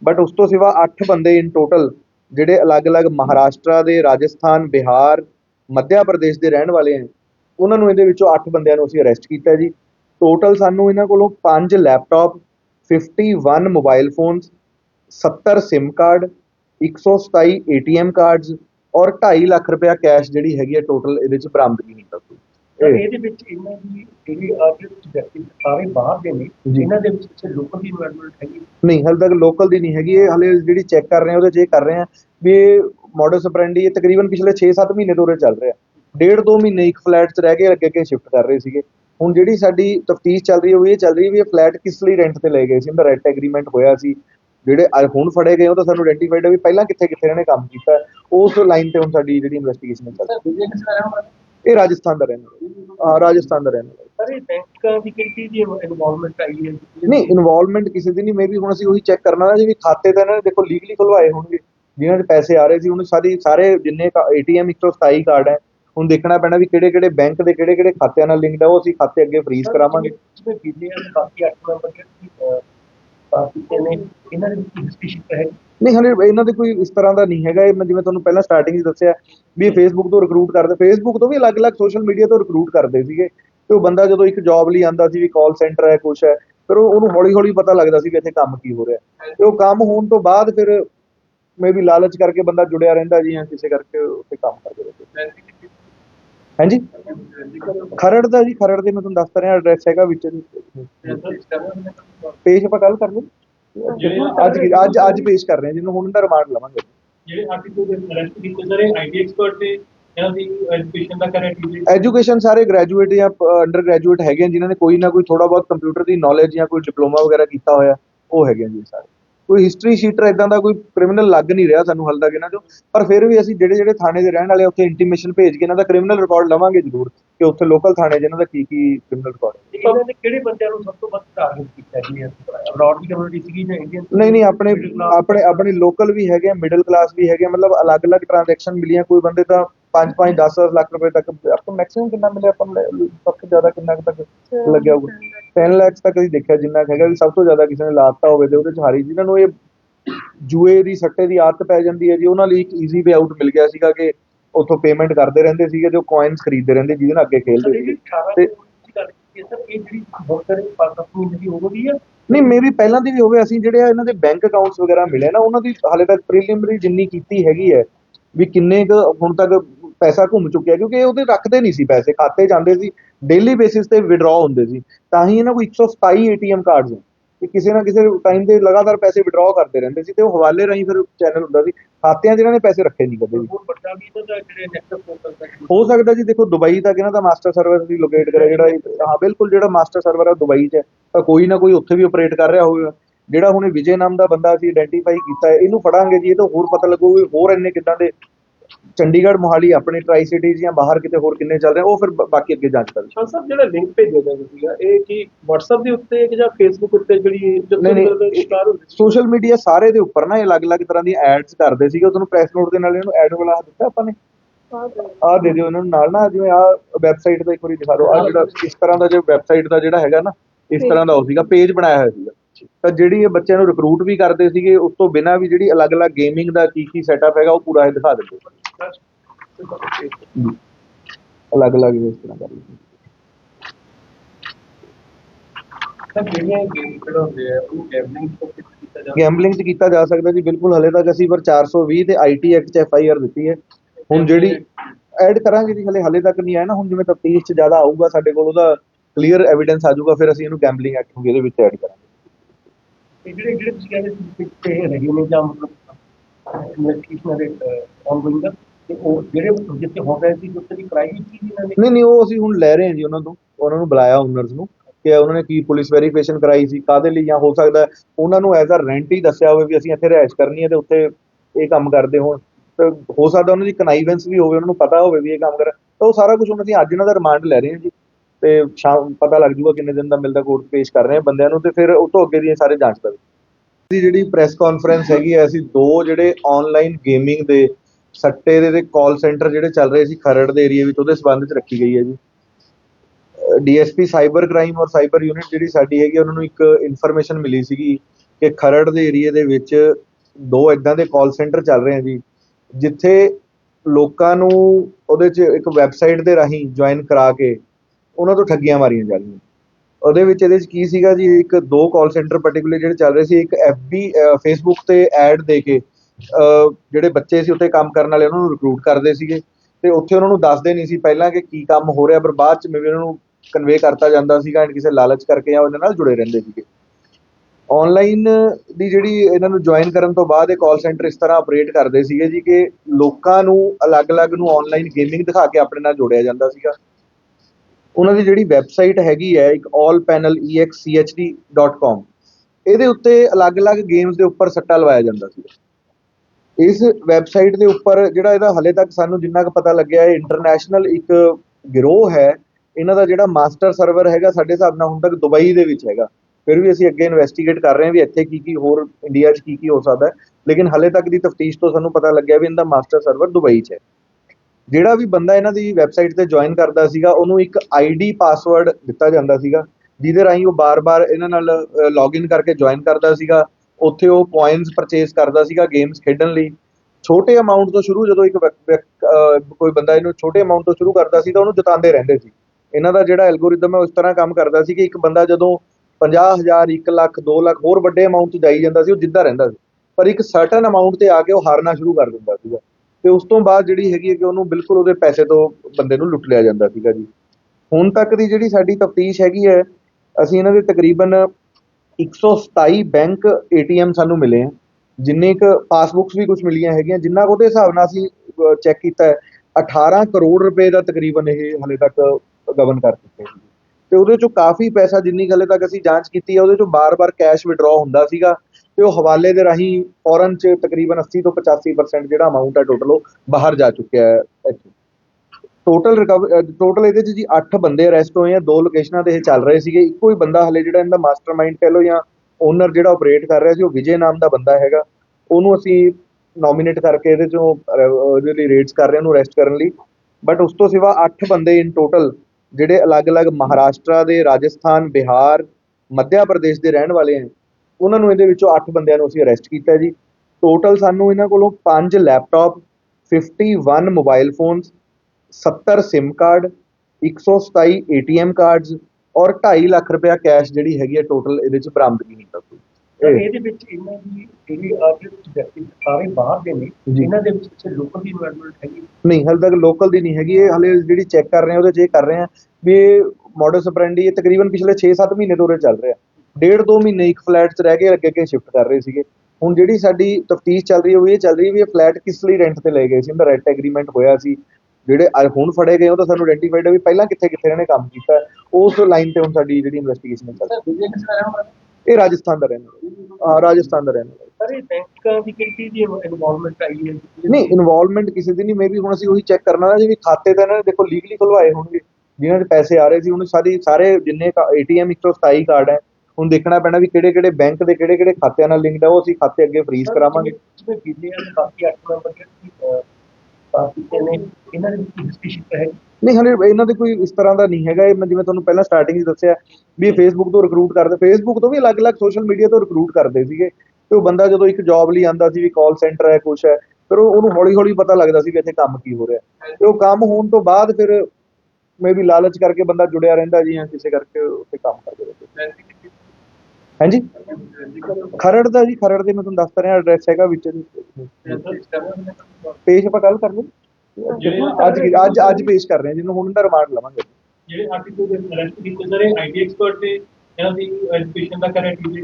ਬਟ ਉਸ ਤੋਂ ਸਿਵਾ 8 ਬੰਦੇ ਇਨ ਟੋਟਲ ਜਿਹੜੇ ਅਲੱਗ-ਅਲੱਗ ਮਹਾਰਾਸ਼ਟਰ ਦੇ ਰਾਜਸਥਾਨ ਬਿਹਾਰ ਮੱਧਿਆ ਪ੍ਰਦੇਸ਼ ਦੇ ਰਹਿਣ ਵਾਲੇ ਹਨ ਉਹਨਾਂ ਨੂੰ ਇਹਦੇ ਵਿੱਚੋਂ 8 ਬੰਦਿਆਂ ਨੂੰ ਅਸੀਂ ਅਰੈਸਟ ਕੀਤਾ ਜੀ। ਟੋਟਲ ਸਾਨੂੰ ਇਹਨਾਂ ਕੋਲੋਂ 5 laptop 51 mobile phones 70 SIM card 127 ATM cards ਔਰ 2.5 ਲੱਖ ਰੁਪਇਆ ਕੈਸ਼ ਜਿਹੜੀ ਹੈਗੀ ਹੈ ਟੋਟਲ ਇਹਦੇ ਚ ਬਰਾਮਦਗੀ ਕੀਤਾ ਸੀ ਤਾਂ ਇਹ- ਇਹਦੇ ਵਿੱਚ ਇਹਨਾਂ ਦੀ ਜਿਹੜੀ ਆ ਜਿਹੜੇ ਵਿਅਕਤੀ ਸਾਰੇ ਬਾਹਰ ਦੇ ਨੇ। ਇਹਨਾਂ ਦੇ ਵਿੱਚ ਕਿਸੇ ਲੋਕਲ ਦੀ ਇਨਵੈਸਟਮੈਂਟ ਹੈਗੀ? ਨਹੀਂ ਹਾਲੇ ਤੱਕ ਲੋਕਲ ਦੀ ਨਹੀਂ ਹੈਗੀ। ਇਹ ਹਲੇ ਜਿਹੜੀ ਚੈੱਕ ਕਰ ਰਹੇ ਆ ਉਹਦੇ ਚ ਇਹ ਕਰ ਰਹੇ ਆ ਵੀ ਇਹ ਮੋਡਸ ਆਪਰੈਂਡੀ ਇਹ ਤਕਰੀਬਨ ਪਿਛਲੇ 6-7 ਮਹੀਨੇ ਤੋਂ ਉਰੇ ਚੱਲ ਰਿਹਾ। ਡੇਢ ਦੋ ਮਹੀਨੇ ਇੱਕ ਫਲੈਟ 'ਚ ਰਹਿ ਕੇ ਅੱਗੇ ਅੱਗੇ ਸ਼ਿਫਟ ਕਰ ਰਹੇ ਸੀਗੇ। ਹੁਣ ਜਿਹੜੀ ਸਾਡੀ ਤਫਤੀਸ਼ ਚੱਲ ਰਹੀ ਹੈ ਉਹ ਇਹ ਚੱਲ ਰਹੀ ਹੈ ਵੀ ਇਹ ਫਲੈਟ ਕਿਸ ਲਈ ਰੈਂਟ ਤੇ ਲਏ ਗਏ ਸੀ। ਇਹਦਾ ਰੈਂਟ ਐਗਰੀਮੈਂਟ ਹੋਇਆ ਸੀ। ਜਿਹੜੇ ਹੁਣ ਫੜੇ ਗਏ ਉਹ ਤਾਂ ਸਾਨੂੰ ਆਇਡੈਂਟੀਫਾਈਡ ਹੈ ਵੀ ਪਹਿਲਾਂ ਕਿੱਥੇ ਕਿੱਥੇ ਇਹਨਾਂ ਨੇ ਕੰਮ ਕੀਤਾ। ਉਸ ਲਾਈਨ ਤੇ ਹੁਣ ਸਾਡੀ ਜਿਹੜੀ ਇਨਵੈਸਟੀਗੇਸ਼ਨ ਚੱਲ ਰਹੀ ਹੈ। ਇਹ ਰਾਜਸਥਾਨ ਦਾ ਰਹਿਣ ਵਾਲਾ। ਰਾਜਸਥਾਨ ਦਾ ਰਹਿਣ ਵਾਲਾ। ਸਰ ਇਹ ਬੈਂਕਾਂ ਦੀ ਕਿਹੜੀ ਦੀ ਇਨਵੋਲਵਮੈਂਟ ਆਈ ਹੈ? ਨਹੀਂ ਇਨਵੋਲਵਮੈਂਟ ਕਿਸੇ ਦੀ ਨਹੀਂ। ਮੇਬੀ ਹੁਣ ਅਸੀਂ ਉਹੀ ਚੈੱਕ ਕਰਨਾ ਹੈ ਜੀ ਵੀ ਖਾਤੇ ਤਾਂ ਇਹਨਾਂ ਨੇ ਦੇਖੋ ਲੀਗਲੀ ਖੁਲਵਾਏ ਹੋਣਗੇ। ਜਿਨ੍ਹਾਂ ਦੇ ਪੈਸੇ ਆ ਰਹੇ ਸੀ ਉਹਨੂੰ ਸਾਰੀ ਸਾਰੇ ਜਿੰਨੇ ਏਟੀਐਮ 127 ਕਾਰਡ ਹੈ ਹੁਣ ਦੇਖਣਾ ਪੈਣਾ ਵੀ ਕਿਹੜੇ ਕਿਹੜੇ ਬੈਂਕ ਦੇ ਕਿਹੜੇ ਕਿਹੜੇ ਖਾਤਿਆਂ ਨਾਲ ਲਿੰਕਡ ਹੈ ਉਹ ਅਸੀਂ ਖਾਤੇ ਅੱਗੇ ਫ੍ਰੀਜ਼ ਕਰਾਵਾਂਗੇ। ਜਿਵੇਂ ਬੀਜੇ ਆ ਬਾਕੀ 8 ਮੈਂਬਰ ਜਿਹੜੇ ਪਾਸ ਕੀਤੇ ਨੇ ਇਹਨਾਂ ਦੇ ਵਿੱਚ ਹਿਸਟਰੀ ਸ਼ੀਟ ਹੈ? ਨਹੀਂ ਹਲੇ ਇਹਨਾਂ ਦੇ ਕੋਈ ਇਸ ਤਰ੍ਹਾਂ ਦਾ ਨਹੀਂ ਹੈਗਾ। ਇਹ ਮੈਂ ਜਿਵੇਂ ਤੁਹਾਨੂੰ ਪਹਿਲਾਂ ਸਟਾਰਟਿੰਗ 'ਚ ਦੱਸਿਆ ਵੀ ਇਹ ਫੇਸਬੁੱਕ ਤੋਂ ਰਿਕਰੂਟ ਕਰਦੇ ਫੇਸਬੁੱਕ ਤੋਂ ਵੀ ਅਲੱਗ-ਅਲੱਗ ਸੋਸ਼ਲ ਮੀਡੀਆ ਤੋਂ ਰਿਕਰੂਟ ਕਰਦੇ ਸੀਗੇ। ਤੇ ਉਹ ਬੰਦਾ ਜਦੋਂ ਇੱਕ ਜੌਬ ਲਈ ਆਂਦਾ ਸੀ ਵੀ ਕਾਲ ਸੈਂਟਰ ਹੈ ਕੁਛ ਹੈ ਫਿਰ ਉਹ ਉਹਨੂੰ ਹੌਲੀ-ਹੌਲੀ ਪਤਾ ਲੱਗਦਾ ਸੀ ਵੀ ਇੱਥੇ ਕੰਮ ਕੀ ਹੋ ਰਿਹਾ। ਤੇ ਉਹ ਕੰਮ ਹੋਣ ਤੋਂ ਬਾਅਦ ਫਿਰ ਮੇਬੀ ਲਾਲਚ ਕਰਕੇ ਬੰਦਾ ਜੁੜਿਆ ਰਹਿੰਦਾ ਜੀ ਜਾਂ ਕਿਸੇ ਕਰਕੇ ਉੱਥੇ ਕੰਮ ਕਰਦੇ ਰਹਿੰਦੇ ਹਾਂਜੀ? ਖਰੜ ਦਾ ਜੀ ਖਰੜ ਦੇ ਮੈਂ ਤੁਹਾਨੂੰ ਦੱਸ ਰਿਹਾ ਐਡਰੈਸ ਹੈਗਾ ਵਿੱਚ। ਪੇਸ਼ ਆਪਾਂ ਕੱਲ ਕਰ ਲਓ। ਅੱਜ ਅੱਜ ਅੱਜ ਪੇਸ਼ ਕਰ ਰਹੇ ਹਾਂ ਜਿਹਨੂੰ ਹੁਣ ਦਾ ਰਿਮਾਂਡ ਲਵਾਂਗੇ। ਜਿਹੜੇ ਆਰਟੀਕਲ ਦੇ ਅਰੈਸਟ ਕੀਤੇ ਸਾਰੇ ਆਈਟੀ ਐਕਸਪਰਟ ਤੇ ਇਹਨਾਂ ਦੀ ਐਜੂਕੇਸ਼ਨ ਦਾ ਕਨੈਕਟਿਵਿਟੀ ਐਜੂਕੇਸ਼ਨ ਸਾਰੇ ਗ੍ਰੈਜੂਏਟ ਜਾਂ ਅੰਡਰ ਗ੍ਰੈਜੂਏਟ ਹੈਗੇ ਜਿਨ੍ਹਾਂ ਨੇ ਕੋਈ ਨਾ ਕੋਈ ਥੋੜਾ ਬਹੁਤ ਕੰਪਿਊਟਰ ਦੀ ਨੌਲੇਜ ਜਾਂ ਕੋਈ ਡਿਪਲੋਮਾ ਵਗੈਰਾ ਕੀਤਾ ਹੋਇਆ ਉਹ ਹੈਗੇ ਜੀ ਸਾਰੇ। ਕੋਈ ਹਿਸਟਰੀ ਸ਼ੀਟਰ ਇਦਾਂ ਦਾ ਕੋਈ ਕ੍ਰਿਮੀਨਲ ਲੱਗ ਨਹੀਂ ਰਿਹਾ ਸਾਨੂੰ ਹਾਲੇ ਤੱਕ ਇਹਨਾਂ ਚੋਂ। ਪਰ ਫਿਰ ਵੀ ਅਸੀਂ ਜਿਹੜੇ ਜਿਹੜੇ ਥਾਣੇ ਦੇ ਰਹਿਣ ਵਾਲੇ ਉੱਥੇ ਇੰਟੀਮੇਸ਼ਨ ਭੇਜ ਕੇ ਇਹਨਾਂ ਦਾ ਕ੍ਰਿਮੀਨਲ ਰਿਕਾਰਡ ਲਵਾਂਗੇ ਜ਼ਰੂਰ ਕਿ ਉੱਥੇ ਲੋਕਲ ਥਾਣੇ 'ਚ ਇਹਨਾਂ ਦਾ ਕੀ ਕੀ ਕ੍ਰਿਮੀਨਲ ਰਿਕਾਰਡ ਹੈ। ਇਹਨਾਂ ਦੇ ਕਿਹੜੇ ਬੰਦਿਆਂ ਨੂੰ ਸਭ ਤੋਂ ਵੱਧ ਟਾਰਗੇਟ ਕੀਤਾ ਜੀ? ਅਬਰਾਡ ਦੀ ਕਮਿਊਨਿਟੀ ਸੀਗੀ ਜਾਂ ਇੰਡੀਅਨ ਨਹੀਂ ਨਹੀਂ ਆਪਣੇ ਆਪਣੇ ਆਪਣੇ ਲੋਕਲ ਵੀ ਹੈਗੇ ਆ ਮਿਡਲ ਕਲਾਸ ਵੀ ਹੈਗੇ ਮਤਲਬ ਅਲੱਗ-ਅਲੱਗ ਟ੍ਰਾਂਜੈਕਸ਼ਨ ਮਿਲੀਆਂ। ਕੋਈ ਬੰਦੇ ਤਾਂ 5-5 10 ਲੱਖ ਰੁਪਏ ਤੱਕ ਆਪਾਂ ਮੈਕਸਿਮਮ ਕਿੰਨਾ ਮਿਲਿਆ? ਆਪਾਂ ਨੂੰ ਸਭ ਤੋਂ ਜ਼ਿਆਦਾ ਕਿੰਨਾ ਕੁ ਤੱਕ ਲੱਗਿਆ ਹੋਊਗਾ। 10 ਲੱਖ ਤੱਕ ਅਸੀਂ ਦੇਖਿਆ ਜਿੰਨਾ ਹੈਗਾ ਵੀ ਸਭ ਤੋਂ ਜ਼ਿਆਦਾ ਕਿਸੇ ਨੇ ਲਾਤਾ ਹੋਵੇ ਤੇ ਉਹਦੇ ਚ ਹਾਰੀ ਜਿਨ੍ਹਾਂ ਨੂੰ ਇਹ ਜੂਏ ਦੀ ਸੱਟੇ ਦੀ ਆਦਤ ਪੈ ਜਾਂਦੀ ਹੈ ਜੀ ਉਹਨਾਂ ਲਈ ਇੱਕ ਈਜ਼ੀ ਵੇ ਆਊਟ ਮਿਲ ਗਿਆ ਸੀਗਾ ਕਿ ਉੱਥੋਂ ਪੇਮੈਂਟ ਕਰਦੇ ਰਹਿੰਦੇ ਸੀਗੇ ਤੇ ਉਹ ਕਾਇਨਸ ਖਰੀਦਦੇ ਰਹਿੰਦੇ ਜਿਹਦੇ ਨਾਲ ਅੱਗੇ ਖੇਡਦੇ ਸੀਗੇ। 18 ਤੇ ਹੈ ਹੋ ਹੈ? ਨਹੀਂ ਮੇਬੀ ਪਹਿਲਾਂ ਦੀ ਵੀ ਹੋਵੇ ਅਸੀਂ ਜਿਹੜੇ ਆ ਇਹਨਾਂ ਦੇ ਬੈਂਕ ਅਕਾਊਂਟਸ ਵਗੈਰਾ ਮਿਲੇ ਨਾ ਉਹਨਾਂ ਦੀ ਹਾਲੇ ਤੱਕ ਪ੍ਰੀਲਿਮਿਨਰੀ ਜਿੰਨੀ ਕੀਤੀ ਹੈਗੀ ਹੈ ਵੀ ਕਿੰਨੇ ਕੁ ਹੁਣ ਤੱਕ ਪੈਸਾ ਘੁੰਮ ਚੁੱਕਿਆ ਕਿਉਂਕਿ ਉਹਦੇ ਰੱਖਦੇ ਨਹੀਂ ਸੀ ਪੈਸੇ, ਖਾਤੇ ਜਾਂਦੇ ਸੀ ਡੇਲੀ ਬੇਸਿਸ ਤੇ ਵਿਡਰਾਅ ਹੁੰਦੇ ਸੀ। ਤਾਂ ਹੀ ਇਹਨਾਂ ਕੋਲ 127 ਏਟੀਐਮ ਕਾਰਡਸ ਹੈ ਕਿ ਕਿਸੇ ਨਾ ਕਿਸੇ ਟਾਈਮ ਤੇ ਲਗਾਤਾਰ ਪੈਸੇ ਵਿਡਰਾਅ ਕਰਦੇ ਰਹਿੰਦੇ ਸੀ ਤੇ ਉਹ ਹਵਾਲੇ ਰਾਹੀਂ ਫਿਰ ਚੈਨਲ ਹੁੰਦਾ ਸੀ। ਖਾਤਿਆਂ 'ਚ ਨੇ ਪੈਸੇ ਰੱਖੇ ਨਹੀਂ ਕਦੇ ਵੀ। ਹੋ ਸਕਦਾ ਜੀ, ਦੇਖੋ ਦੁਬਈ ਤੱਕ ਇਹਨਾਂ ਦਾ ਮਾਸਟਰ ਸਰਵਰ ਵੀ ਲੋਕੇਟ ਕਰਿਆ ਜਿਹੜਾ ਹਾਂ, ਬਿਲਕੁਲ ਜਿਹੜਾ ਮਾਸਟਰ ਸਰਵਰ ਹੈ ਦੁਬਈ 'ਚ ਤਾਂ ਕੋਈ ਨਾ ਕੋਈ ਉੱਥੇ ਵੀ ਆਪਰੇਟ ਕਰ ਰਿਹਾ ਹੋਵੇਗਾ ਜਿਹੜਾ ਹੁਣੇ ਵਿਜੇ ਨਾਮ ਦਾ ਬੰਦਾ ਅਸੀਂ ਆਇਡੈਂਟੀਫਾਈ ਕੀਤਾ ਇਹਨੂੰ ਫੜਾਂਗੇ ਜੀ, ਇਹ ਤਾਂ ਹੋਰ ਪਤਾ ਲੱਗੂਗਾ ਹੋਰ ਇੰਨੇ ਕਿੱਦਾਂ ਦੇ ਚੰਡੀਗੜ੍ਹ ਮੋਹਾਲੀ ਆਪਣੇ ਟਰਾਈ ਸਿਟੀਜ਼ ਜਾਂ ਬਾਹਰ ਕਿਤੇ ਹੋਰ ਕਿੰਨੇ ਚੱਲ ਰਹੇ ਉਹ ਫਿਰ ਬ- ਬਾਕੀ ਅੱਗੇ ਜਾਂਚ ਕਰਾਂਗੇ। ਸ਼ਾਨ ਸਾਹਿਬ ਜਿਹੜਾ ਲਿੰਕ ਭੇਜਿਆ ਗਿਆ ਸੀਗਾ ਇਹ ਕੀ WhatsApp ਦੇ ਉੱਤੇ ਕਿ ਜਾਂ Facebook ਉੱਤੇ ਜਿਹੜੀ ਜਿੱਥੇ ਨਹੀਂ, ਨਹੀਂ, ਮਤਲਬ ਸ਼ਿਕਾਰ ਹੁੰਦੇ ਸੀ ਸੋਸ਼ਲ ਮੀਡੀਆ ਸਾਰੇ ਦੇ ਉੱਪਰ ਨਾ ਇਹ ਅਲੱਗ-ਅਲੱਗ ਤਰ੍ਹਾਂ ਦੀਆਂ ਐਡਸ ਕਰਦੇ ਸੀਗੇ ਉਹ ਤੁਹਾਨੂੰ ਪ੍ਰੈਸ ਨੋਟ ਦੇ ਨਾਲ ਇਹਨੂੰ ਐਡ ਵਾਲਾ ਦਿੱਤਾ ਆਪਾਂ ਨੇ। ਆਹ ਦੇ ਦਿਓ ਇਹਨਾਂ ਨੂੰ ਨਾਲ ਨਾ ਜਿਵੇਂ ਆਹ ਵੈਬਸਾਈਟ ਦਾ ਇੱਕ ਵਾਰੀ ਦਿਖਾ ਦਿਓ ਆ ਜਿਹੜਾ ਇਸ ਤਰ੍ਹਾਂ ਦਾ ਜੋ ਵੈਬਸਾਈਟ ਦਾ ਜਿਹੜਾ ਹੈਗਾ ਨਾ ਇਸ ਤਰ੍ਹਾਂ ਦਾ ਉਹ ਸੀਗਾ ਪੇਜ ਬਣਾਇਆ ਹੋਇਆ ਸੀਗਾ। ਤਾਂ ਜਿਹੜੀ ਇਹ ਬੱਚਿਆਂ ਨੂੰ ਰਿਕਰੂਟ ਵੀ ਕਰਦੇ ਸੀਗੇ ਉਸ ਤੋਂ ਬਿਨਾਂ ਵੀ ਜਿਹੜੀ ਅਲੱਗ-ਅਲੱਗ ਗੇਮਿੰਗ ਦਾ ਕੀ ਕੀ ਸੈਟਅਪ ਹੈਗਾ ਉਹ ਪੂਰਾ ਇਹ ਦਿਖਾ ਦਿੰਦੇ। ਅਲੱਗ-ਅਲੱਗ ਇਸ ਤਰ੍ਹਾਂ ਕਰ ਲਈ ਸਰ ਜਿਹੜੀਆਂ ਗੇਮ ਖਿਡਾਉਂਦੇ ਆ? ਉਹ ਗੈਮਲਿੰਗ ਤੋਂ ਕਿਸ ਕੀਤਾ ਜਾਂਦਾ ਗੈਂਬਲਿੰਗ 'ਚ ਕੀਤਾ ਜਾ ਸਕਦਾ ਜੀ ਬਿਲਕੁਲ। ਹਲੇ ਤੱਕ ਅਸੀਂ ਪਰ 420 ਤੇ ਆਈਟੀ ਐਕਟ 'ਚ ਐਫਆਈਆਰ ਦਿੱਤੀ ਹੈ। ਹੁਣ ਜਿਹੜੀ ਐਡ ਕਰਾਂਗੇ ਜੀ ਹਲੇ ਹਲੇ ਤੱਕ ਨਹੀਂ ਆਇਆ ਨਾ। ਹੁਣ ਜਿਵੇਂ ਤਫਤੀਸ਼ 'ਚ ਜ਼ਿਆਦਾ ਆਊਗਾ ਸਾਡੇ ਕੋਲ ਉਹਦਾ ਕਲੀਅਰ ਐਵੀਡੈਂਸ ਆ ਜਾਊਗਾ ਫਿਰ ਅਸੀਂ ਇਹਨੂੰ ਗੈਂਬਲਿੰਗ ਐਕਟ ਨੂੰ ਇਹਦੇ ਵਿੱਚ ਐਡ ਕਰਾਂਗੇ। ਜਿਹੜੇ ਜਿਹੜੇ ਤੁਸੀਂ ਕਹਿੰਦੇ ਸੀ ਕਿ ਇਹ ਨੇ ਜਾਂ ਮਤਲਬ ਇਨਵੈਸਟੀਗੇਸ਼ਨ ਦੇ ਆਨਗੋਇੰਗ ਦਾ ਤੇ ਉਹ ਜਿਹੜੇ ਜਿੱਥੇ ਹੋ ਗਏ ਸੀ ਉੱਥੇ ਦੀ ਕਰਾਈ ਵੀ ਸੀ ਇਹਨਾਂ ਨੇ? ਨਹੀਂ ਨਹੀਂ ਉਹ ਅਸੀਂ ਹੁਣ ਲੈ ਰਹੇ ਹਾਂ ਜੀ ਉਹਨਾਂ ਤੋਂ ਉਹਨਾਂ ਨੂੰ ਬੁਲਾਇਆ ਓਨਰਸ ਨੂੰ ਕਿ ਉਹਨਾਂ ਨੇ ਕੀ ਪੁਲਿਸ ਵੈਰੀਫਿਕੇਸ਼ਨ ਕਰਾਈ ਸੀ ਕਾਦੇ ਲਈ ਜਾਂ ਹੋ ਸਕਦਾ ਹੈ। ਉਹਨਾਂ ਨੂੰ ਐਜ਼ ਅ ਰੈਂਟ ਹੀ ਦੱਸਿਆ ਹੋਵੇ ਵੀ ਅਸੀਂ ਇੱਥੇ ਰਿਹਾਇਸ਼ ਕਰਨੀ ਹੈ ਤੇ ਉੱਥੇ ਇਹ ਕੰਮ ਕਰਦੇ ਹੋਣ। ਤੇ ਹੋ ਸਕਦਾ ਉਹਨਾਂ ਦੀ ਕਨਾਈਵੈਂਸ ਵੀ ਹੋਵੇ ਉਹਨਾਂ ਨੂੰ ਪਤਾ ਹੋਵੇ ਵੀ ਇਹ ਕੰਮ ਕਰ ਤਾਂ ਉਹ ਸਾਰਾ ਕੁਝ ਹੁਣ ਅਸੀਂ ਅੱਜ ਇਹਨਾਂ ਦਾ ਰਿਮਾਂਡ ਲੈ ਰਹੇ ਹਾਂ ਜੀ। ਤੇ ਸ਼ਾਮ ਪਤਾ ਲੱਗ ਜੂਗਾ ਕਿੰਨੇ ਦਿਨ ਦਾ ਮਿਲਦਾ ਕੋਰਟ ਪੇਸ਼ ਕਰ ਰਹੇ ਹਾਂ ਬੰਦਿਆਂ ਨੂੰ ਤੇ ਫਿਰ ਉਹ ਤੋਂ ਅੱਗੇ ਦੀਆਂ ਸਾਰੇ ਜਾਂਚ ਕਰਾਂਗੇ। ਦੀ ਜਿਹੜੀ ਪ੍ਰੈਸ ਕਾਨਫਰੰਸ ਹੈਗੀ ਹੈ ਅਸੀਂ ਦੋ ਜਿਹੜੇ ਆਨਲਾਈਨ ਗੇਮਿੰਗ ਦੇ ਸੱਟੇ ਦੇ ਤੇ ਕਾਲ ਸੈਂਟਰ ਜਿਹੜੇ ਚੱਲ ਰਹੇ ਸੀ ਖਰੜ ਦੇ ਏਰੀਆ ਵਿੱਚ, ਉਹਦੇ ਸਬੰਧ ਚ ਰੱਖੀ ਗਈ ਹੈ ਜੀ। ਡੀਐਸਪੀ ਸਾਈਬਰ ਕ੍ਰਾਈਮ ਔਰ ਸਾਈਬਰ ਯੂਨਿਟ ਜਿਹੜੀ ਸਾਡੀ ਹੈਗੀ, ਉਹਨਾਂ ਨੂੰ ਇੱਕ ਇਨਫੋਰਮੇਸ਼ਨ ਮਿਲੀ ਸੀਗੀ ਕਿ ਖਰੜ ਦੇ ਏਰੀਆ ਦੇ ਵਿੱਚ ਦੋ ਇਦਾਂ ਦੇ ਕਾਲ ਸੈਂਟਰ ਚੱਲ ਰਹੇ ਆ ਜੀ, ਜਿੱਥੇ ਲੋਕਾਂ ਨੂੰ ਉਹਦੇ 'ਚ ਇੱਕ ਵੈਬਸਾਈਟ ਦੇ ਰਾਹੀਂ ਜੁਆਇਨ ਕਰਾ ਕੇ ਉਹਨਾਂ ਤੋਂ ਠੱਗੀਆਂ ਮਾਰੀਆਂ ਜਾ ਰਹੀਆਂ। ਉਹਦੇ ਵਿੱਚ ਇਹਦੇ 'ਚ ਕੀ ਸੀਗਾ ਜੀ, ਇੱਕ ਦੋ ਕਾਲ ਸੈਂਟਰ ਪਾਰਟਿਕੂਲਰ ਜਿਹੜੇ ਚੱਲ ਰਹੇ ਸੀ, ਇੱਕ ਐਫਬੀ ਫੇਸਬੁੱਕ ਤੇ ਐਡ ਦੇ ਕੇ ਜਿਹੜੇ ਬੱਚੇ ਸੀ ਉੱਥੇ ਕੰਮ ਕਰਨ ਵਾਲੇ ਉਹਨਾਂ ਨੂੰ ਰਿਕਰੂਟ ਕਰਦੇ ਸੀਗੇ ਤੇ ਉੱਥੇ ਉਹਨਾਂ ਨੂੰ ਦੱਸਦੇ ਨਹੀਂ ਸੀ ਪਹਿਲਾਂ ਕਿ ਕੀ ਕੰਮ ਹੋ ਰਿਹਾ, ਪਰ ਬਾਅਦ 'ਚ ਮੇਬੀ ਉਹਨਾਂ ਨੂੰ ਕਨਵੇ ਕਰਤਾ ਜਾਂਦਾ ਸੀਗਾ ਐਂਡ ਕਿਸੇ ਲਾਲਚ ਕਰਕੇ ਜਾਂ ਉਹਨਾਂ ਨਾਲ ਜੁੜੇ ਰਹਿੰਦੇ ਸੀਗੇ। ਔਨਲਾਈਨ ਦੀ ਜਿਹੜੀ ਇਹਨਾਂ ਨੂੰ ਜੁਆਇਨ ਕਰਨ ਤੋਂ ਬਾਅਦ ਇਹ ਕਾਲ ਸੈਂਟਰ ਇਸ ਤਰ੍ਹਾਂ ਆਪਰੇਟ ਕਰਦੇ ਸੀਗੇ ਜੀ ਕਿ ਲੋਕਾਂ ਨੂੰ ਅਲੱਗ-ਅਲੱਗ ਨੂੰ ਔਨਲਾਈਨ ਗੇਮਿੰਗ ਦਿਖਾ ਕੇ ਆਪਣੇ ਨਾਲ ਜੋੜਿਆ ਜਾਂਦਾ ਸੀਗਾ। ਉਹਨਾਂ ਦੀ ਜਿਹੜੀ ਵੈਬਸਾਈਟ ਹੈਗੀ ਹੈ, ਇੱਕ allpanelexchd.com ਇਹਦੇ ਉੱਤੇ ਅਲੱਗ-ਅਲੱਗ ਗੇਮਸ ਦੇ ਉੱਪਰ ਸੱਟਾ ਲਵਾਇਆ ਜਾਂਦਾ ਸੀਗਾ। ਇਸ ਵੈਬਸਾਈਟ ਦੇ ਉੱਪਰ ਜਿਹੜਾ ਇਹਦਾ ਹਾਲੇ ਤੱਕ ਸਾਨੂੰ ਜਿੰਨਾ ਕੁ ਪਤਾ ਲੱਗਿਆ ਹੈ ਇੰਟਰਨੈਸ਼ਨਲ ਇੱਕ ਗਿਰੋਹ ਹੈ। ਇਹਨਾਂ ਦਾ ਜਿਹੜਾ ਮਾਸਟਰ ਸਰਵਰ ਹੈਗਾ, ਸਾਡੇ ਹਿਸਾਬ ਨਾਲ ਹੁਣ ਤੱਕ ਦੁਬਈ ਦੇ ਵਿੱਚ ਹੈਗਾ। ਫਿਰ ਵੀ ਅਸੀਂ ਅੱਗੇ ਇਨਵੈਸਟੀਗੇਟ ਕਰ ਰਹੇ ਹਾਂ ਵੀ ਇੱਥੇ ਕੀ ਕੀ ਹੋਰ ਇੰਡੀਆ 'ਚ ਕੀ ਕੀ ਹੋ ਸਕਦਾ ਹੈ। ਲੇਕਿਨ ਹਾਲੇ ਤੱਕ ਦੀ ਤਫਤੀਸ਼ ਤੋਂ ਸਾਨੂੰ ਪਤਾ ਲੱਗਿਆ ਵੀ ਇਹਦਾ ਮਾਸਟਰ ਸਰਵਰ ਦੁਬਈ 'ਚ ਹੈ। ਜਿਹੜਾ ਵੀ ਬੰਦਾ ਇਹਨਾਂ ਦੀ ਵੈਬਸਾਈਟ ਤੇ ਜੁਆਇਨ ਕਰਦਾ ਸੀਗਾ, ਉਹਨੂੰ ਇੱਕ ਆਈਡੀ ਪਾਸਵਰਡ ਦਿੱਤਾ ਜਾਂਦਾ ਸੀਗਾ, ਜਿਹਦੇ ਰਾਹੀਂ ਉਹ ਬਾਰ-ਬਾਰ ਇਹਨਾਂ ਨਾਲ ਲੌਗਇਨ ਕਰਕੇ ਜੁਆਇਨ ਕਰਦਾ ਸੀਗਾ। ਉੱਥੇ ਉਹ ਪੁਆਇੰਟਸ ਪਰਚੇਸ ਕਰਦਾ ਸੀਗਾ ਗੇਮਸ ਖੇਡਣ ਲਈ। ਛੋਟੇ ਅਮਾਉਂਟ ਤੋਂ ਸ਼ੁਰੂ ਜਦੋਂ ਇੱਕ ਕੋਈ ਬੰਦਾ ਇਹਨੂੰ ਛੋਟੇ ਅਮਾਉਂਟ ਤੋਂ ਸ਼ੁਰੂ ਕਰਦਾ ਸੀ ਤਾਂ ਉਹਨੂੰ ਜਿਤਾਉਂਦੇ ਰਹਿੰਦੇ ਸੀ। ਇਹਨਾਂ ਦਾ ਜਿਹੜਾ ਐਲਗੋਰਿਦਮ ਹੈ ਉਸ ਤਰ੍ਹਾਂ ਕੰਮ ਕਰਦਾ ਸੀ ਕਿ ਇੱਕ ਬੰਦਾ ਜਦੋਂ 50000 1 ਲੱਖ 2 ਲੱਖ ਹੋਰ ਵੱਡੇ ਅਮਾਉਂਟ 'ਚ ਜਾਈ ਜਾਂਦਾ ਸੀ, ਉਹ ਜਿੱਦਾਂ ਰਹਿੰਦਾ ਸੀ। ਪਰ ਇੱਕ ਸਰਟਨ ਅਮਾਉਂਟ ਤੇ ਆ ਕੇ ਉਹ ਹਾਰਨਾ ਸ਼ੁਰੂ ਕਰ ਦਿੰਦਾ ਸੀਗਾ। ਤੇ ਉਸ ਤੋਂ ਬਾਅਦ ਜਿਹੜੀ ਹੈਗੀ ਹੈ ਕਿ ਉਹਨੂੰ ਬਿਲਕੁਲ ਉਹਦੇ ਪੈਸੇ ਤੋਂ ਬੰਦੇ ਨੂੰ ਲੁੱਟ ਲਿਆ ਜਾਂਦਾ ਸੀਗਾ ਜੀ। ਹੁਣ ਤੱਕ ਦੀ ਜਿਹੜੀ ਸਾਡੀ ਤਫਤੀਸ਼ ਹੈਗੀ ਹੈ, ਅਸੀਂ ਇਹਨਾਂ ਦੇ ਤਕਰੀਬਨ 127 ਬੈਂਕ ਏ ਏਟੀਐਮ ਸਾਨੂੰ ਮਿਲੇ ਹੈ ਜਿੰਨੇ ਕੁ ਪਾਸਬੁੱਕਸ ਵੀ ਕੁਛ ਮਿਲੀਆਂ ਹੈਗੀਆਂ, ਜਿੰਨਾ ਕੁ ਉਹਦੇ ਹਿਸਾਬ ਨਾਲ ਅਸੀਂ ਚੈੱਕ ਕੀਤਾ ਹੈ 18 ਕਰੋੜ ਰੁਪਏ ਦਾ ਤਕਰੀਬਨ ਇਹ ਹਾਲੇ ਤੱਕ ਗਬਨ ਕਰ ਚੁੱਕੇ ਸੀ ਅਤੇ ਉਹਦੇ ਚੋਂ ਕਾਫੀ ਪੈਸਾ ਜਿੰਨੀ ਕੁ ਹਲੇ ਤੱਕ ਅਸੀਂ ਜਾਂਚ ਕੀਤੀ ਹੈ ਉਹਦੇ ਚੋਂ ਵਾਰ ਵਾਰ ਕੈਸ਼ ਵਿਡਰਾਅ ਹੁੰਦਾ ਸੀਗਾ ਅਤੇ ਉਹ ਹਵਾਲੇ ਦੇ ਰਾਹੀਂ ਫੋਰਨ ਚ ਤਕਰੀਬਨ 80 ਤੋਂ 85% ਜਿਹੜਾ ਅਮਾਊਂਟ ਹੈ ਟੋਟਲ ਉਹ ਬਾਹਰ ਜਾ ਚੁੱਕਿਆ ਹੈ ਇੱਥੋਂ। ਟੋਟਲ ਰਿਕਵਰ ਟੋਟਲ ਇਹਦੇ ਚ ਜੀ 8 ਬੰਦੇ ਅਰੈਸਟ ਹੋਏ ਆ ਦੋ ਲੋਕੇਸ਼ਨਾਂ ਤੇ ਇਹ ਚੱਲ ਰਹੇ ਸੀਗੇ। ਇੱਕੋ ਹੀ ਬੰਦਾ ਹਲੇ ਜਿਹੜਾ ਇਹਦਾ ਮਾਸਟਰਮਾਈਂਡ ਕਹਿ ਲਓ ਜਾਂ ਓਨਰ ਜਿਹੜਾ ਆਪਰੇਟ ਕਰ ਰਿਹਾ ਸੀ ਉਹ ਵਿਜੇ ਨਾਮ ਦਾ ਬੰਦਾ ਹੈਗਾ। ਉਹਨੂੰ ਅਸੀਂ ਨੋਮੀਨੇਟ ਕਰਕੇ ਇਹਦੇ ਚੋਂ ਅਹ, ਉਹਦੇ ਲਈ ਰੇਡਸ ਕਰ ਰਹੇ ਉਹਨੂੰ ਅਰੈਸਟ ਕਰਨ ਲਈ। ਬਟ ਉਸ ਤੋਂ ਸਿਵਾ 8 ਬੰਦੇ ਇਨ ਟੋਟਲ ਜਿਹੜੇ ਅਲੱਗ-ਅਲੱਗ ਮਹਾਰਾਸ਼ਟਰ ਦੇ ਰਾਜਸਥਾਨ ਬਿਹਾਰ ਮੱਧਿਆ ਪ੍ਰਦੇਸ਼ ਦੇ ਰਹਿਣ ਵਾਲੇ ਹਨ ਉਹਨਾਂ ਨੂੰ ਇਹਦੇ ਵਿੱਚੋਂ 8 ਬੰਦਿਆਂ ਨੂੰ ਅਸੀਂ ਅਰੈਸਟ ਕੀਤਾ ਜੀ। ਟੋਟਲ ਸਾਨੂੰ ਇਹਨਾਂ ਕੋਲੋਂ 5 laptop 51 mobile phones 70 SIM card 127 ATM cards ਔਰ 2.5 ਲੱਖ ਰੁਪਇਆ ਕੈਸ਼ ਜਿਹੜੀ ਹੈਗੀ ਹੈ ਟੋਟਲ ਇਹਦੇ ਚ ਬਰਾਮਦਗੀ ਤਾਂ ਇਹ- ਇਹਦੇ ਵਿੱਚ ਇਹਨਾਂ ਦੀ ਜਿਹੜੀ ਆ ਜਿਹੜੇ ਵਿਅਕਤੀ ਸਾਰੇ ਬਾਹਰ ਦੇ ਨੇ। ਇਹਨਾਂ ਦੇ ਵਿੱਚ ਕਿਸੇ ਲੋਕਲ ਦੀ ਇਨਵੈਸਟਮੈਂਟ ਹੈਗੀ? ਨਹੀਂ ਹਾਲੇ ਤੱਕ ਲੋਕਲ ਦੀ ਨਹੀਂ ਹੈਗੀ। ਇਹ ਹਲੇ ਜਿਹੜੀ ਚੈੱਕ ਕਰ ਰਹੇ ਹਾਂ ਉਹਦੇ ਚ ਇਹ ਕਰ ਰਹੇ ਹਾਂ ਵੀ ਇਹ ਮੋਡਸ ਆਪਰੈਂਡੀ ਇਹ ਤਕਰੀਬਨ ਪਿਛਲੇ 6-7 ਮਹੀਨੇ ਤੋਂ ਉਰੇ ਚੱਲ ਰਿਹਾ। ਡੇਢ ਦੋ ਮਹੀਨੇ ਇੱਕ ਫਲੈਟ 'ਚ ਰਹਿ ਕੇ ਅੱਗੇ ਅੱਗੇ ਸ਼ਿਫਟ ਕਰ ਰਹੇ ਸੀਗੇ। ਹੁਣ ਜਿਹੜੀ ਸਾਡੀ ਤਫਤੀਸ਼ ਚੱਲ ਰਹੀ ਹੈ ਉਹ ਇਹ ਚੱਲ ਰਹੀ ਹੈ ਵੀ ਇਹ ਫਲੈਟ ਕਿਸ ਲਈ ਰੈਂਟ ਤੇ ਲਏ ਗਏ ਸੀ। ਇਹਦਾ ਰੈਂਟ ਐਗਰੀਮੈਂਟ ਹੋਇਆ ਸੀ। ਜਿਹੜੇ ਅੱਜ ਹੁਣ ਫੜੇ ਗਏ ਉਹ ਤਾਂ ਸਾਨੂੰ ਆਇਡੈਂਟੀਫਾਈਡ ਹੈ ਵੀ ਪਹਿਲਾਂ ਕਿੱਥੇ ਕਿੱਥੇ ਇਹਨਾਂ ਨੇ ਕੰਮ ਕੀਤਾ ਹੈ। ਉਸ ਲਾਈਨ ਤੇ ਹੁਣ ਸਾਡੀ ਜਿਹੜੀ ਇਨਵੈਸਟੀਗੇਸ਼ਨ ਚੱਲ ਹੈ ਇਹ ਰਾਜਸਥਾਨ ਦਾ ਰਹਿਣ ਵਾਲਾ ਹਾਂ ਰਾਜਸਥਾਨ ਦਾ ਰਹਿਣ ਵਾਲਾ ਸਰ ਇਹ ਬੈਂਕਾਂ ਦੀ ਕਿਹੜੀ ਦੀ ਇਨਵੋਲਵਮੈਂਟ ਆਈ ਹੈ ਨਹੀਂ ਇਨਵੋਲਵਮੈਂਟ ਕਿਸੇ ਦੀ ਨਹੀਂ ਮੇਬੀ ਹੁਣ ਅਸੀਂ ਉਹੀ ਚੈੱਕ ਕਰਨਾ ਜੀ ਵੀ ਖਾਤੇ ਤਾਂ ਇਹਨਾਂ ਨੇ ਦੇਖੋ ਲੀਗਲੀ ਖੁਲਵਾਏ ਹੋਣਗੇ ਜਿਨ੍ਹਾਂ ਦੇ ਪੈਸੇ ਆ ਰਹੇ ਸੀ ਉਹਨੂੰ ਸਾਰੀ ਸਾਰੇ ਜਿੰਨੇ ਏਟੀਐਮ 127 ਕਾਰਡ ਹੈ ਹੁਣ ਦੇਖਣਾ ਪੈਣਾ ਵੀ ਕਿਹੜੇ ਕਿਹੜੇ ਬੈਂਕ ਦੇ ਕਿਹੜੇ ਕਿਹੜੇ ਖਾਤਿਆਂ ਨਾਲ ਲਿੰਕਡ ਹੈ ਉਹ ਅਸੀਂ ਖਾਤੇ ਅੱਗੇ ਫ੍ਰੀਜ਼ ਕਰਾਵਾਂਗੇ ਜਿਵੇਂ ਆ ਬਾਕੀ 8 ਮੈਂਬਰ ਜਿਹੜੇ ਇਹਨਾਂ ਦੇ ਵਿੱਚ ਹੈ। ਨਹੀਂ ਹਲੇ ਇਹਨਾਂ ਦੇ ਕੋਈ ਇਸ ਤਰ੍ਹਾਂ ਦਾ ਨਹੀਂ ਹੈਗਾ। ਇਹ ਮੈਂ ਜਿਵੇਂ ਤੁਹਾਨੂੰ ਪਹਿਲਾਂ ਸਟਾਰਟਿੰਗ 'ਚ ਦੱਸਿਆ ਵੀ ਇਹ ਫੇਸਬੁੱਕ ਤੋਂ ਰਿਕਰੂਟ ਕਰਦੇ। ਫੇਸਬੁੱਕ ਤੋਂ ਵੀ ਅਲੱਗ-ਅਲੱਗ ਸੋਸ਼ਲ ਮੀਡੀਆ ਤੋਂ ਰਿਕਰੂਟ ਕਰਦੇ ਸੀਗੇ। ਤੇ ਉਹ ਬੰਦਾ ਜਦੋਂ ਇੱਕ ਜੌਬ ਲਈ ਆਂਦਾ ਸੀ ਵੀ ਕਾਲ ਸੈਂਟਰ ਹੈ ਕੁਛ ਹੈ ਫਿਰ ਉਹ ਉਹਨੂੰ ਹੌਲੀ-ਹੌਲੀ ਪਤਾ ਲੱਗਦਾ ਸੀ ਵੀ ਇੱਥੇ ਕੰਮ ਕੀ ਹੋ ਰਿਹਾ। ਤੇ ਉਹ ਕੰਮ ਹੋਣ ਤੋਂ ਬਾਅਦ ਫਿਰ ਮੇਬੀ ਲਾਲਚ ਕਰਕੇ ਬੰਦਾ ਜੁੜਿਆ ਰਹਿੰਦਾ ਜੀ ਜਾਂ ਕਿਸੇ ਕਰਕੇ ਉੱਥੇ ਕੰਮ ਕਰਦੇ ਰਹਿੰਦੇ ਹਾਂਜੀ? ਖਰੜ ਦਾ ਜੀ ਖਰੜ ਦੇ ਮੈਂ ਤੁਹਾਨੂੰ ਦੱਸ ਰਿਹਾ ਐਡਰੈਸ ਹੈਗਾ ਵਿੱਚ। ਪੇਸ਼ ਆਪਾਂ ਕੱਲ ਕਰ ਲਓ। ਅੱਜ ਅੱਜ ਅੱਜ ਪੇਸ਼ ਕਰ ਰਹੇ ਹਾਂ ਜਿਹਨੂੰ ਹੁਣ ਦਾ ਰਿਮਾਂਡ ਲਵਾਂਗੇ। ਜਿਹੜੇ ਆਰਟੀਕਲ ਦੇ ਅਰੈਸਟ ਕੀਤੇ ਸਾਰੇ ਆਈਟੀ ਐਕਸਪਰਟ ਤੇ ਇਹਨਾਂ ਦੀ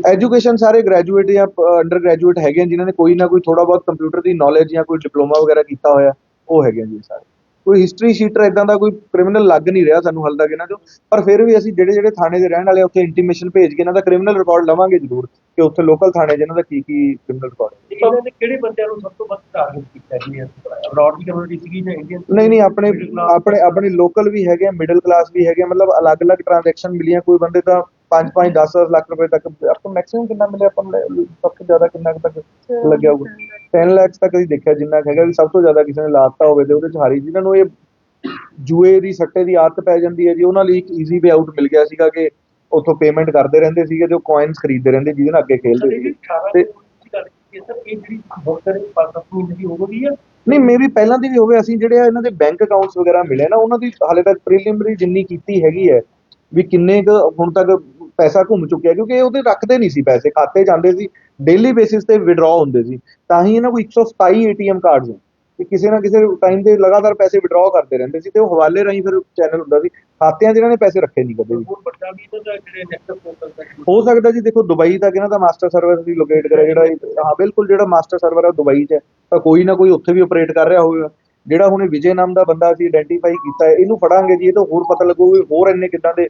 ਐਜੂਕੇਸ਼ਨ ਸਾਰੇ ਗ੍ਰੈਜੂਏਟ ਜਾਂ ਅੰਡਰ ਗ੍ਰੈਜੂਏਟ ਹੈਗੇ ਜਿਨ੍ਹਾਂ ਨੇ ਕੋਈ ਨਾ ਕੋਈ ਥੋੜਾ ਬਹੁਤ ਕੰਪਿਊਟਰ ਦੀ ਨੌਲੇਜ ਜਾਂ ਕੋਈ ਡਿਪਲੋਮਾ ਵਗੈਰਾ ਕੀਤਾ ਹੋਇਆ ਉਹ ਹੈਗੇ ਜੀ ਸਾਰੇ। ਕੋਈ ਹਿਸਟਰੀ ਸ਼ੀਟਰ ਇਦਾਂ ਦਾ ਕੋਈ ਕ੍ਰਿਮੀਨਲ ਲੱਗ ਨਹੀਂ ਰਿਹਾ ਸਾਨੂੰ ਹਾਲ ਤੱਕ ਇਹਨਾਂ ਚੋਂ। ਪਰ ਫਿਰ ਵੀ ਅਸੀਂ ਜਿਹੜੇ ਜਿਹੜੇ ਥਾਣੇ ਦੇ ਰਹਿਣ ਵਾਲੇ ਉੱਥੇ ਇੰਟੀਮੇਸ਼ਨ ਭੇਜ ਕੇ ਇਹਨਾਂ ਦਾ ਕ੍ਰਿਮੀਨਲ ਰਿਕਾਰਡ ਲਵਾਂਗੇ ਜ਼ਰੂਰ ਕਿ ਉੱਥੇ ਲੋਕਲ ਥਾਣੇ 'ਚ ਇਹਨਾਂ ਦਾ ਕੀ ਕੀ ਕ੍ਰਿਮੀਨਲ ਰਿਕਾਰਡ ਹੈ। ਇਹਨਾਂ ਨੇ ਕਿਹੜੇ ਬੰਦਿਆਂ ਨੂੰ ਸਭ ਤੋਂ ਵੱਧ ਟਾਰਗੇਟ ਕੀਤਾ ਜੀ ਅਬਰਾਡ ਦੀ ਕਮਿਊਨਿਟੀ ਸੀਗੀ ਜਾਂ ਇੰਡੀਅਨ ਨਹੀਂ ਨਹੀਂ ਆਪਣੇ ਆਪਣੇ ਆਪਣੇ ਲੋਕਲ ਵੀ ਹੈਗੇ ਮਿਡਲ ਕਲਾਸ ਵੀ ਹੈਗੇ ਮਤਲਬ ਅਲੱਗ-ਅਲੱਗ ਟ੍ਰਾਂਜੈਕਸ਼ਨ ਮਿਲੀਆਂ ਕੋਈ ਬੰਦੇ ਤਾਂ 5-5 10 ਲੱਖ ਰੁਪਏ ਤੱਕ ਆਪਾਂ ਮੈਕਸਿਮਮ ਕਿੰਨਾ ਮਿਲਿਆ ਆਪਾਂ ਨੂੰ? ਸਭ ਤੋਂ ਜ਼ਿਆਦਾ ਕਿੰਨਾ ਕੁ ਤੱਕ ਲੱਗਿਆ ਹੋਊਗਾ? 10 ਲੱਖ ਤੱਕ। ਅਸੀਂ ਦੇਖਿਆ ਜਿੰਨਾ ਹੈਗਾ ਵੀ ਸਭ ਤੋਂ ਜ਼ਿਆਦਾ ਕਿਸੇ ਨੇ ਲਾਤਾ ਹੋਵੇ ਤੇ ਉਹਦੇ ਚ ਹਾਰੀ ਜਿਨ੍ਹਾਂ ਨੂੰ ਇਹ ਜੂਏ ਦੀ ਸੱਟੇ ਦੀ ਆਦਤ ਪੈ ਜਾਂਦੀ ਹੈ ਜੀ ਉਹਨਾਂ ਲਈ ਇੱਕ ਈਜ਼ੀ ਵੇ ਆਊਟ ਮਿਲ ਗਿਆ ਸੀਗਾ ਕਿ ਉੱਥੋਂ ਪੇਮੈਂਟ ਕਰਦੇ ਰਹਿੰਦੇ ਸੀਗੇ ਤੇ ਉਹ ਕੋਇਨਸ ਖਰੀਦਦੇ ਰਹਿੰਦੇ ਜਿਹਦੇ ਨਾਲ ਅੱਗੇ ਖੇਡਦੇ ਸੀਗੇ। ਅਠਾਰਾਂ ਤੇ ਹੋ ਹੈ ਨਹੀਂ ਮੇਬੀ ਪਹਿਲਾਂ ਦੀ ਵੀ ਹੋਵੇ ਅਸੀਂ ਜਿਹੜੇ ਆ ਇਹਨਾਂ ਦੇ ਬੈਂਕ ਅਕਾਊਂਟਸ ਵਗੈਰਾ ਮਿਲੇ ਨਾ ਉਹਨਾਂ ਦੀ ਹਾਲੇ ਤੱਕ ਪ੍ਰੀਲਿਮਿਨਰੀ ਜਿੰਨੀ ਕੀਤੀ ਹੈਗੀ ਹੈ ਵੀ ਕਿੰਨੇ ਕੁ ਹੁਣ ਤੱਕ ਪੈਸਾ ਘੁੰਮ ਚੁੱਕਿਆ ਕਿਉਂਕਿ ਇਹ ਉਹਦੇ ਰੱਖਦੇ ਨਹੀਂ ਸੀ ਪੈਸੇ ਖਾਤੇ ਜਾਂਦੇ ਸੀ ਡੇਲੀ ਬੇਸਿਸ ਤੇ ਵਿਡਰਾਅ ਹੁੰਦੇ ਸੀ। ਤਾਂ ਹੀ ਇਹਨਾਂ ਕੋਲ 127 ਏਟੀਐਮ ਕਾਰਡਸ ਹੈ ਕਿ ਕਿਸੇ ਨਾ ਕਿਸੇ ਟਾਈਮ ਤੇ ਲਗਾਤਾਰ ਪੈਸੇ ਵਿਡਰਾਅ ਕਰਦੇ ਰਹਿੰਦੇ ਸੀ ਤੇ ਉਹ ਹਵਾਲੇ ਰਾਹੀਂ ਫਿਰ ਚੈਨਲ ਹੁੰਦਾ ਸੀ। ਖਾਤਿਆਂ 'ਚ ਇਹਨਾਂ ਨੇ ਪੈਸੇ ਰੱਖੇ ਨਹੀਂ ਕਦੇ ਵੀ। ਦਾ ਦਾ ਹੋ ਸਕਦਾ ਜੀ ਦੇਖੋ ਦੁਬਈ ਤੱਕ ਇਹਨਾਂ ਦਾ ਮਾਸਟਰ ਸਰਵਰ ਵੀ ਲੋਕੇਟ ਕਰਿਆ ਜਿਹੜਾ ਹਾਂ ਬਿਲਕੁਲ ਜਿਹੜਾ ਮਾਸਟਰ ਸਰਵਰ ਹੈ ਦੁਬਈ 'ਚ ਹੈ। ਤਾਂ ਕੋਈ ਨਾ ਕੋਈ ਉੱਥੇ ਵੀ ਆਪਰੇਟ ਕਰ ਰਿਹਾ ਹੋਵੇਗਾ। ਜਿਹੜਾ ਹੁਣ ਵਿਜੇ ਨਾਮ ਦਾ ਬੰਦਾ ਅਸੀਂ ਆਇਡੈਂਟੀਫਾਈ ਕੀਤਾ ਹੈ ਇਹਨੂੰ ਫੜਾਂਗੇ ਜੀ ਇਹ ਤਾਂ ਹੋਰ ਪਤਾ ਲੱਗੂ ਵੀ ਹੋਰ ਇੰਨੇ ਕਿੱਦਾਂ ਦੇ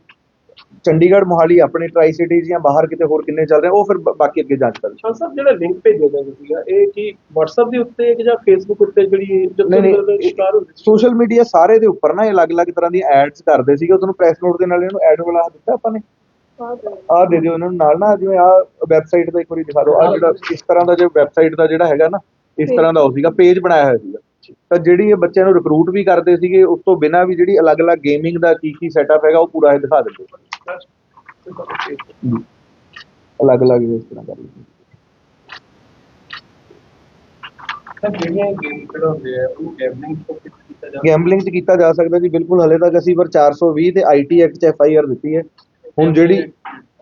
ਚੰਡੀਗੜ੍ਹ ਮੋਹਾਲੀ ਆਪਣੇ ਟਰਾਈ ਸਿਟੀਜ਼ ਜਾਂ ਬਾਹਰ ਕਿਤੇ ਹੋਰ ਕਿੰਨੇ ਚੱਲ ਰਹੇ ਉਹ ਫਿਰ ਬ- ਬਾਕੀ ਅੱਗੇ ਜਾਂਚ ਕਰਾਂਗੇ ਸ਼ਾਨ ਸਾਹਿਬ ਜਿਹੜਾ ਲਿੰਕ ਭੇਜਿਆ ਗਿਆ ਸੀਗਾ ਇਹ ਕੀ WhatsApp ਦੇ ਉੱਤੇ ਜਾਂ Facebook ਉੱਤੇ ਜਿਹੜੀ ਜਿੱਥੇ ਨਹੀਂ, ਨਹੀਂ, ਸ਼ਿਕਾਰ ਹੁੰਦੇ ਸੀ ਸੋਸ਼ਲ ਮੀਡੀਆ ਸਾਰੇ ਦੇ ਉੱਪਰ ਨਾ ਇਹ ਅਲੱਗ-ਅਲੱਗ ਤਰ੍ਹਾਂ ਦੀਆਂ ਐਡਸ ਕਰਦੇ ਸੀਗੇ ਉਹ ਤੁਹਾਨੂੰ ਪ੍ਰੈਸ ਨੋਟ ਦੇ ਨਾਲ ਇਹਨੂੰ ਐਡ ਵਾਲਾ ਦਿੱਤਾ ਆਪਾਂ ਨੇ? ਆਹ ਦੇ ਦਿਓ ਇਹਨਾਂ ਨੂੰ ਨਾਲ ਨਾ ਜਿਵੇਂ ਆਹ ਵੈਬਸਾਈਟ ਦਾ ਇੱਕ ਵਾਰੀ ਦਿਖਾ ਦਿਓ ਆਹ ਜਿਹੜਾ ਇਸ ਤਰ੍ਹਾਂ ਦਾ ਜੋ ਵੈਬਸਾਈਟ ਦਾ ਜਿਹੜਾ ਹੈਗਾ ਨਾ ਇਸ ਤਰ੍ਹਾਂ ਦਾ ਉਹ ਸੀਗਾ ਪੇਜ ਬਣਾਇਆ ਹੋਇਆ ਸੀਗਾ। ਤਾਂ ਜਿਹੜੀ ਇਹ ਬੱਚਿਆਂ ਨੂੰ ਰਿਕਰੂਟ ਵੀ ਕਰਦੇ ਸੀਗੇ ਉਸ ਤੋਂ ਬਿਨਾਂ ਵੀ ਜਿਹੜੀ ਅਲੱਗ-ਅਲੱਗ ਗੇਮਿੰਗ ਦਾ ਕੀ ਕੀ ਸੈਟਅਪ ਹੈਗਾ ਉਹ ਪੂਰਾ ਇਹ ਦਿਖਾ ਦਿੰਦੇ। ਅਲੱਗ-ਅਲੱਗ ਇਸ ਤਰ੍ਹਾਂ ਕਰ ਲੈਂਦੇ ਸਰ ਜਿਹੜੀਆਂ ਗੇਮ ਖਿਡਾਉਂਦੇ ਆ? ਉਹ ਗੈਮਲਿੰਗ ਤੋਂ ਕਿਸ ਕੀਤਾ ਜਾਂਦਾ ਗੈਂਬਲਿੰਗ 'ਚ ਕੀਤਾ ਜਾ ਸਕਦਾ ਜੀ ਬਿਲਕੁਲ। ਹਲੇ ਤੱਕ ਅਸੀਂ ਪਰ 420 ਤੇ ਆਈਟੀ ਐਕਟ 'ਚ ਐਫ ਆਈ ਆਰ ਦਿੱਤੀ ਹੈ। ਹੁਣ ਜਿਹੜੀ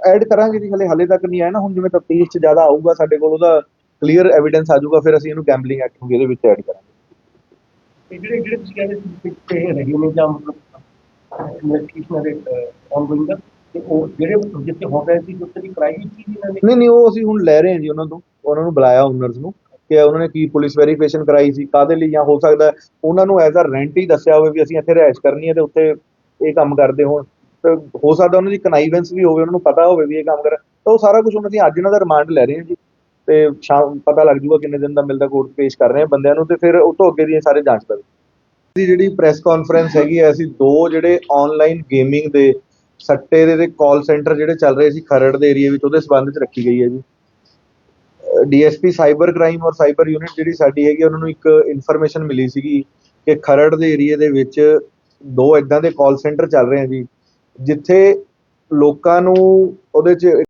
ਐਡ ਕਰਾਂਗੇ ਜੀ ਹਲੇ ਹਲੇ ਤੱਕ ਨਹੀਂ ਆਇਆ ਨਾ। ਹੁਣ ਜਿਵੇਂ ਤਫਤੀਸ਼ 'ਚ ਜ਼ਿਆਦਾ ਆਊਗਾ ਸਾਡੇ ਕੋਲ ਉਹਦਾ ਕਲੀਅਰ ਐਵੀਡੈਂਸ ਆ ਜਾਊਗਾ ਫਿਰ ਅਸੀਂ ਇਹਨੂੰ ਗੈਂਬਲਿੰਗ ਐਕਟ ਨੂੰ ਇਹਦੇ ਵਿੱਚ ਐਡ ਕਰਾਂਗੇ। ਤੇ ਜਿਹੜੇ ਜਿਹੜੇ ਤੁਸੀਂ ਕਹਿੰਦੇ ਸੀ ਕਿ ਇਹ ਰਹੇ ਨੇ ਜਾਂ ਮਤਲਬ ਇਨਵੈਸਟੀਗੇਸ਼ਨ ਦੇ ਆਨਗੋਇੰਗ ਦਾ ਤੇ ਉਹ ਜਿਹੜੇ ਜਿੱਥੇ ਹੋ ਰਹੇ ਸੀ ਉੱਥੇ ਦੀ ਕਰਾਈ ਗਈ ਸੀ ਇਹਨਾਂ ਨੇ? ਨਹੀਂ ਨਹੀਂ ਉਹ ਅਸੀਂ ਹੁਣ ਲੈ ਰਹੇ ਹਾਂ ਜੀ ਉਹਨਾਂ ਤੋਂ। ਉਹਨਾਂ ਨੂੰ ਬੁਲਾਇਆ ਓਨਰਸ ਨੂੰ ਕਿ ਉਹਨਾਂ ਨੇ ਕੀ ਪੁਲਿਸ ਵੈਰੀਫਿਕੇਸ਼ਨ ਕਰਾਈ ਸੀ ਕਾਦੇ ਲਈ ਜਾਂ ਹੋ ਸਕਦਾ ਉਹਨਾਂ ਨੂੰ ਐਜ਼ ਅ ਰੈਂਟ ਹੀ ਦੱਸਿਆ ਹੋਵੇ ਵੀ ਅਸੀਂ ਇੱਥੇ ਰਿਹਾਇਸ਼ ਕਰਨੀ ਹੈ ਤੇ ਉੱਥੇ ਇਹ ਕੰਮ ਕਰਦੇ ਹੋਣ। ਤੇ ਹੋ ਸਕਦਾ ਉਹਨਾਂ ਦੀ ਕਨਾਈਵੈਂਸ ਵੀ ਹੋਵੇ ਉਹਨਾਂ ਨੂੰ ਪਤਾ ਹੋਵੇ ਵੀ ਇਹ ਕੰਮ ਕਰ ਤਾਂ ਉਹ ਸਾਰਾ ਕੁਝ ਹੁਣ ਅਸੀਂ ਅੱਜ ਇਹਨਾਂ ਦਾ ਰਿਮਾਂਡ ਲੈ ਰਹੇ ਹਾਂ ਜੀ। ਤੇ ਸ਼ਾਮ ਪਤਾ ਲੱਗ ਜੂਗਾ ਕਿੰਨੇ ਦਿਨ ਦਾ ਮਿਲਦਾ ਕੋਰਟ ਪੇਸ਼ ਕਰ ਰਹੇ ਹਾਂ ਬੰਦਿਆਂ ਨੂੰ ਤੇ ਫਿਰ ਉਹ ਤੋਂ ਅੱਗੇ ਦੀਆਂ ਸਾਰੇ ਜਾਂਚ ਕਰਾਂਗੇ ਦੀ ਜਿਹੜੀ ਪ੍ਰੈਸ ਕਾਨਫਰੰਸ ਹੈਗੀ ਹੈ ਅਸੀਂ ਦੋ ਜਿਹੜੇ ਆਨਲਾਈਨ ਗੇਮਿੰਗ ਦੇ ਸੱਟੇ ਦੇ ਤੇ ਕਾਲ ਸੈਂਟਰ ਜਿਹੜੇ ਚੱਲ ਰਹੇ ਸੀ ਖਰੜ ਦੇ ਏਰੀਆ ਵਿੱਚ, ਉਹਦੇ ਸਬੰਧ 'ਚ ਰੱਖੀ ਗਈ ਹੈ ਜੀ। ਡੀਐਸਪੀ ਸਾਈਬਰ ਕ੍ਰਾਈਮ ਔਰ ਸਾਈਬਰ ਯੂਨਿਟ ਜਿਹੜੀ ਸਾਡੀ ਹੈਗੀ, ਉਹਨਾਂ ਨੂੰ ਇੱਕ ਇਨਫੋਰਮੇਸ਼ਨ ਮਿਲੀ ਸੀਗੀ ਕਿ ਖਰੜ ਦੇ ਏਰੀਆ ਦੇ ਵਿੱਚ ਦੋ ਇਦਾਂ ਦੇ ਕਾਲ ਸੈਂਟਰ ਚੱਲ ਰਹੇ ਆ ਜੀ, ਜਿੱਥੇ ਲੋਕਾਂ ਨੂੰ ਉਹਦੇ 'ਚ